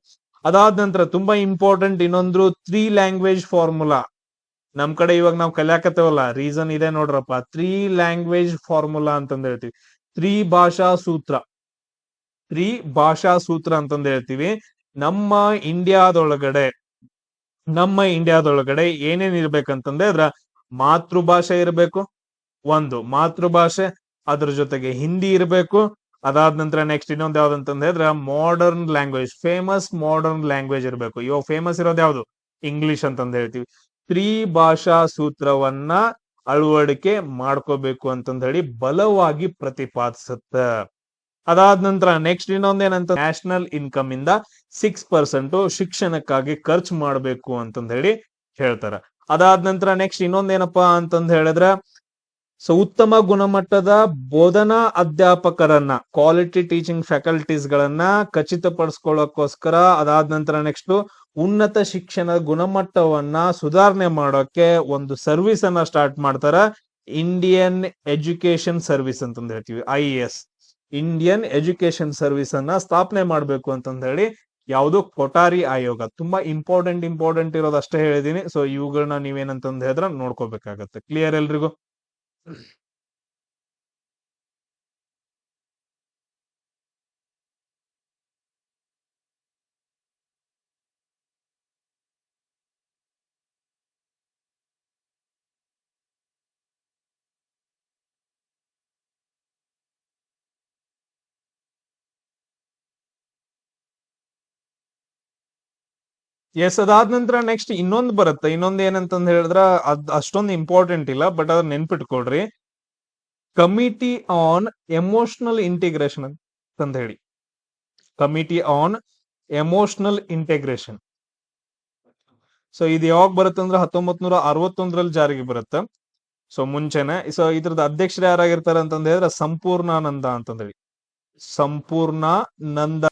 ಅದಾದ ನಂತರ ತುಂಬಾ ಇಂಪಾರ್ಟೆಂಟ್ ಇನ್ನೊಂದು ತ್ರೀ ಲ್ಯಾಂಗ್ವೇಜ್ ಫಾರ್ಮುಲಾ ನಮ್ ಕಡೆ ಇವಾಗ ನಾವು ಕಲಿಯಾಕತ್ತೇವಲ್ಲ ರೀಸನ್ ಇದೆ ನೋಡ್ರಪ್ಪ. ತ್ರೀ ಲ್ಯಾಂಗ್ವೇಜ್ ಫಾರ್ಮುಲಾ ಅಂತಂದ ಹೇಳ್ತೀವಿ. ತ್ರೀ ಭಾಷಾ ಸೂತ್ರ. ತ್ರೀ ಭಾಷಾ ಸೂತ್ರ ಅಂತಂದ ಹೇಳ್ತೀವಿ. ನಮ್ಮ ಇಂಡಿಯಾದೊಳಗಡೆ ನಮ್ಮ ಇಂಡಿಯಾದೊಳಗಡೆ ಏನೇನ್ ಇರ್ಬೇಕಂತಂದ್ರೆ ಮಾತೃಭಾಷೆ ಇರಬೇಕು, ಒಂದು ಮಾತೃಭಾಷೆ, ಅದ್ರ ಜೊತೆಗೆ ಹಿಂದಿ ಇರಬೇಕು, ಅದಾದ ನಂತರ ನೆಕ್ಸ್ಟ್ ಇನ್ನೊಂದು ಯಾವ್ದಂತಂದ್ರೆ ಅದ್ರ modern language famous modern language ಇರಬೇಕು. ಇವಾಗ ಫೇಮಸ್ ಇರೋದು ಯಾವ್ದು? ಇಂಗ್ಲಿಷ್ ಅಂತಂದ ಹೇಳ್ತೀವಿ. ತ್ರಿ ಭಾಷಾ ಸೂತ್ರವನ್ನ ಅಳವಡಿಕೆ ಮಾಡ್ಕೋಬೇಕು ಅಂತಂದ ಹೇಳಿ ಬಲವಾಗಿ ಪ್ರತಿಪಾದಿಸುತ್ತ. ಅದಾದ ನಂತರ ನೆಕ್ಸ್ಟ್ ಇನ್ನೊಂದೇನಂತ ನ್ಯಾಷನಲ್ ಇನ್ಕಮ್ ಇಂದ ಸಿಕ್ಸ್ ಪರ್ಸೆಂಟ್ ಶಿಕ್ಷಣಕ್ಕಾಗಿ ಖರ್ಚು ಮಾಡಬೇಕು ಅಂತಂದ ಹೇಳಿ ಹೇಳ್ತಾರ. ಅದಾದ ನಂತರ ನೆಕ್ಸ್ಟ್ ಇನ್ನೊಂದೇನಪ್ಪಾ ಅಂತಂದ ಹೇಳಿದ್ರೆ ಸೊ ಉತ್ತಮ ಗುಣಮಟ್ಟದ ಬೋಧನಾ ಅಧ್ಯಾಪಕರನ್ನ ಕ್ವಾಲಿಟಿ ಟೀಚಿಂಗ್ ಫ್ಯಾಕಲ್ಟೀಸ್ ಗಳನ್ನ ಖಚಿತಪಡಿಸ್ಕೊಳ್ಳೋಕೋಸ್ಕರ ಅದಾದ ನಂತರ ನೆಕ್ಸ್ಟ್ ಉನ್ನತ ಶಿಕ್ಷಣ ಗುಣಮಟ್ಟವನ್ನ ಸುಧಾರಣೆ ಮಾಡೋಕೆ ಒಂದು ಸರ್ವಿಸ್ ಅನ್ನ ಸ್ಟಾರ್ಟ್ ಮಾಡ್ತಾರ? ಇಂಡಿಯನ್ ಎಜುಕೇಶನ್ ಸರ್ವಿಸ್ ಅಂತ ಹೇಳ್ತೀವಿ ಐ ಇಂಡಿಯನ್ ಎಜುಕೇಶನ್ ಸರ್ವಿಸ್ ಅನ್ನ ಸ್ಥಾಪನೆ ಮಾಡಬೇಕು ಅಂತಂದ ಹೇಳಿ ಯಾವುದು ಕೊಟಾರಿ ಆಯೋಗ, ತುಂಬಾ ಇಂಪಾರ್ಟೆಂಟ್ ಇಂಪಾರ್ಟೆಂಟ್ ಇರೋದು ಅಷ್ಟೇ ಹೇಳಿದೀನಿ. ಸೊ ಇವುಗಳನ್ನ ನೀವೇನಂತಂದು ಹೇಳಿದ್ರೆ ನೋಡ್ಕೋಬೇಕಾಗತ್ತೆ. ಕ್ಲಿಯರ್ ಎಲ್ರಿಗೂ? Mm-hmm. ಎಸ್ ಅದಾದ ನಂತರ ನೆಕ್ಸ್ಟ್ ಇನ್ನೊಂದು ಬರುತ್ತೆ. ಇನ್ನೊಂದು ಏನಂತಂದ್ ಹೇಳಿದ್ರ, ಅದ್ ಅಷ್ಟೊಂದು ಇಂಪಾರ್ಟೆಂಟ್ ಇಲ್ಲ ಬಟ್ ಅದ್ರ ನೆನ್ಪಿಟ್ಕೊಳ್ರಿ. ಕಮಿಟಿ ಆನ್ ಎಮೋಷನಲ್ ಇಂಟಿಗ್ರೇಷನ್ ಅಂತ ಹೇಳಿ. Committee on emotional integration so ಇದು ಯಾವಾಗ ಬರುತ್ತೆ ಅಂದ್ರೆ ಹತ್ತೊಂಬತ್ ನೂರ ಅರವತ್ತೊಂದರಲ್ಲಿ ಜಾರಿಗೆ ಬರುತ್ತೆ. ಸೊ ಮುಂಚೆನೆ ಸೊ ಇದ್ರದ್ದು ಅಧ್ಯಕ್ಷರು ಯಾರಾಗಿರ್ತಾರೆ ಅಂತಂದ್ರೆ ಹೇಳಿದ್ರೆ, ಸಂಪೂರ್ಣಾನಂದ ಸಂಪೂರ್ಣ ಸಂಪೂರ್ಣಾನಂದ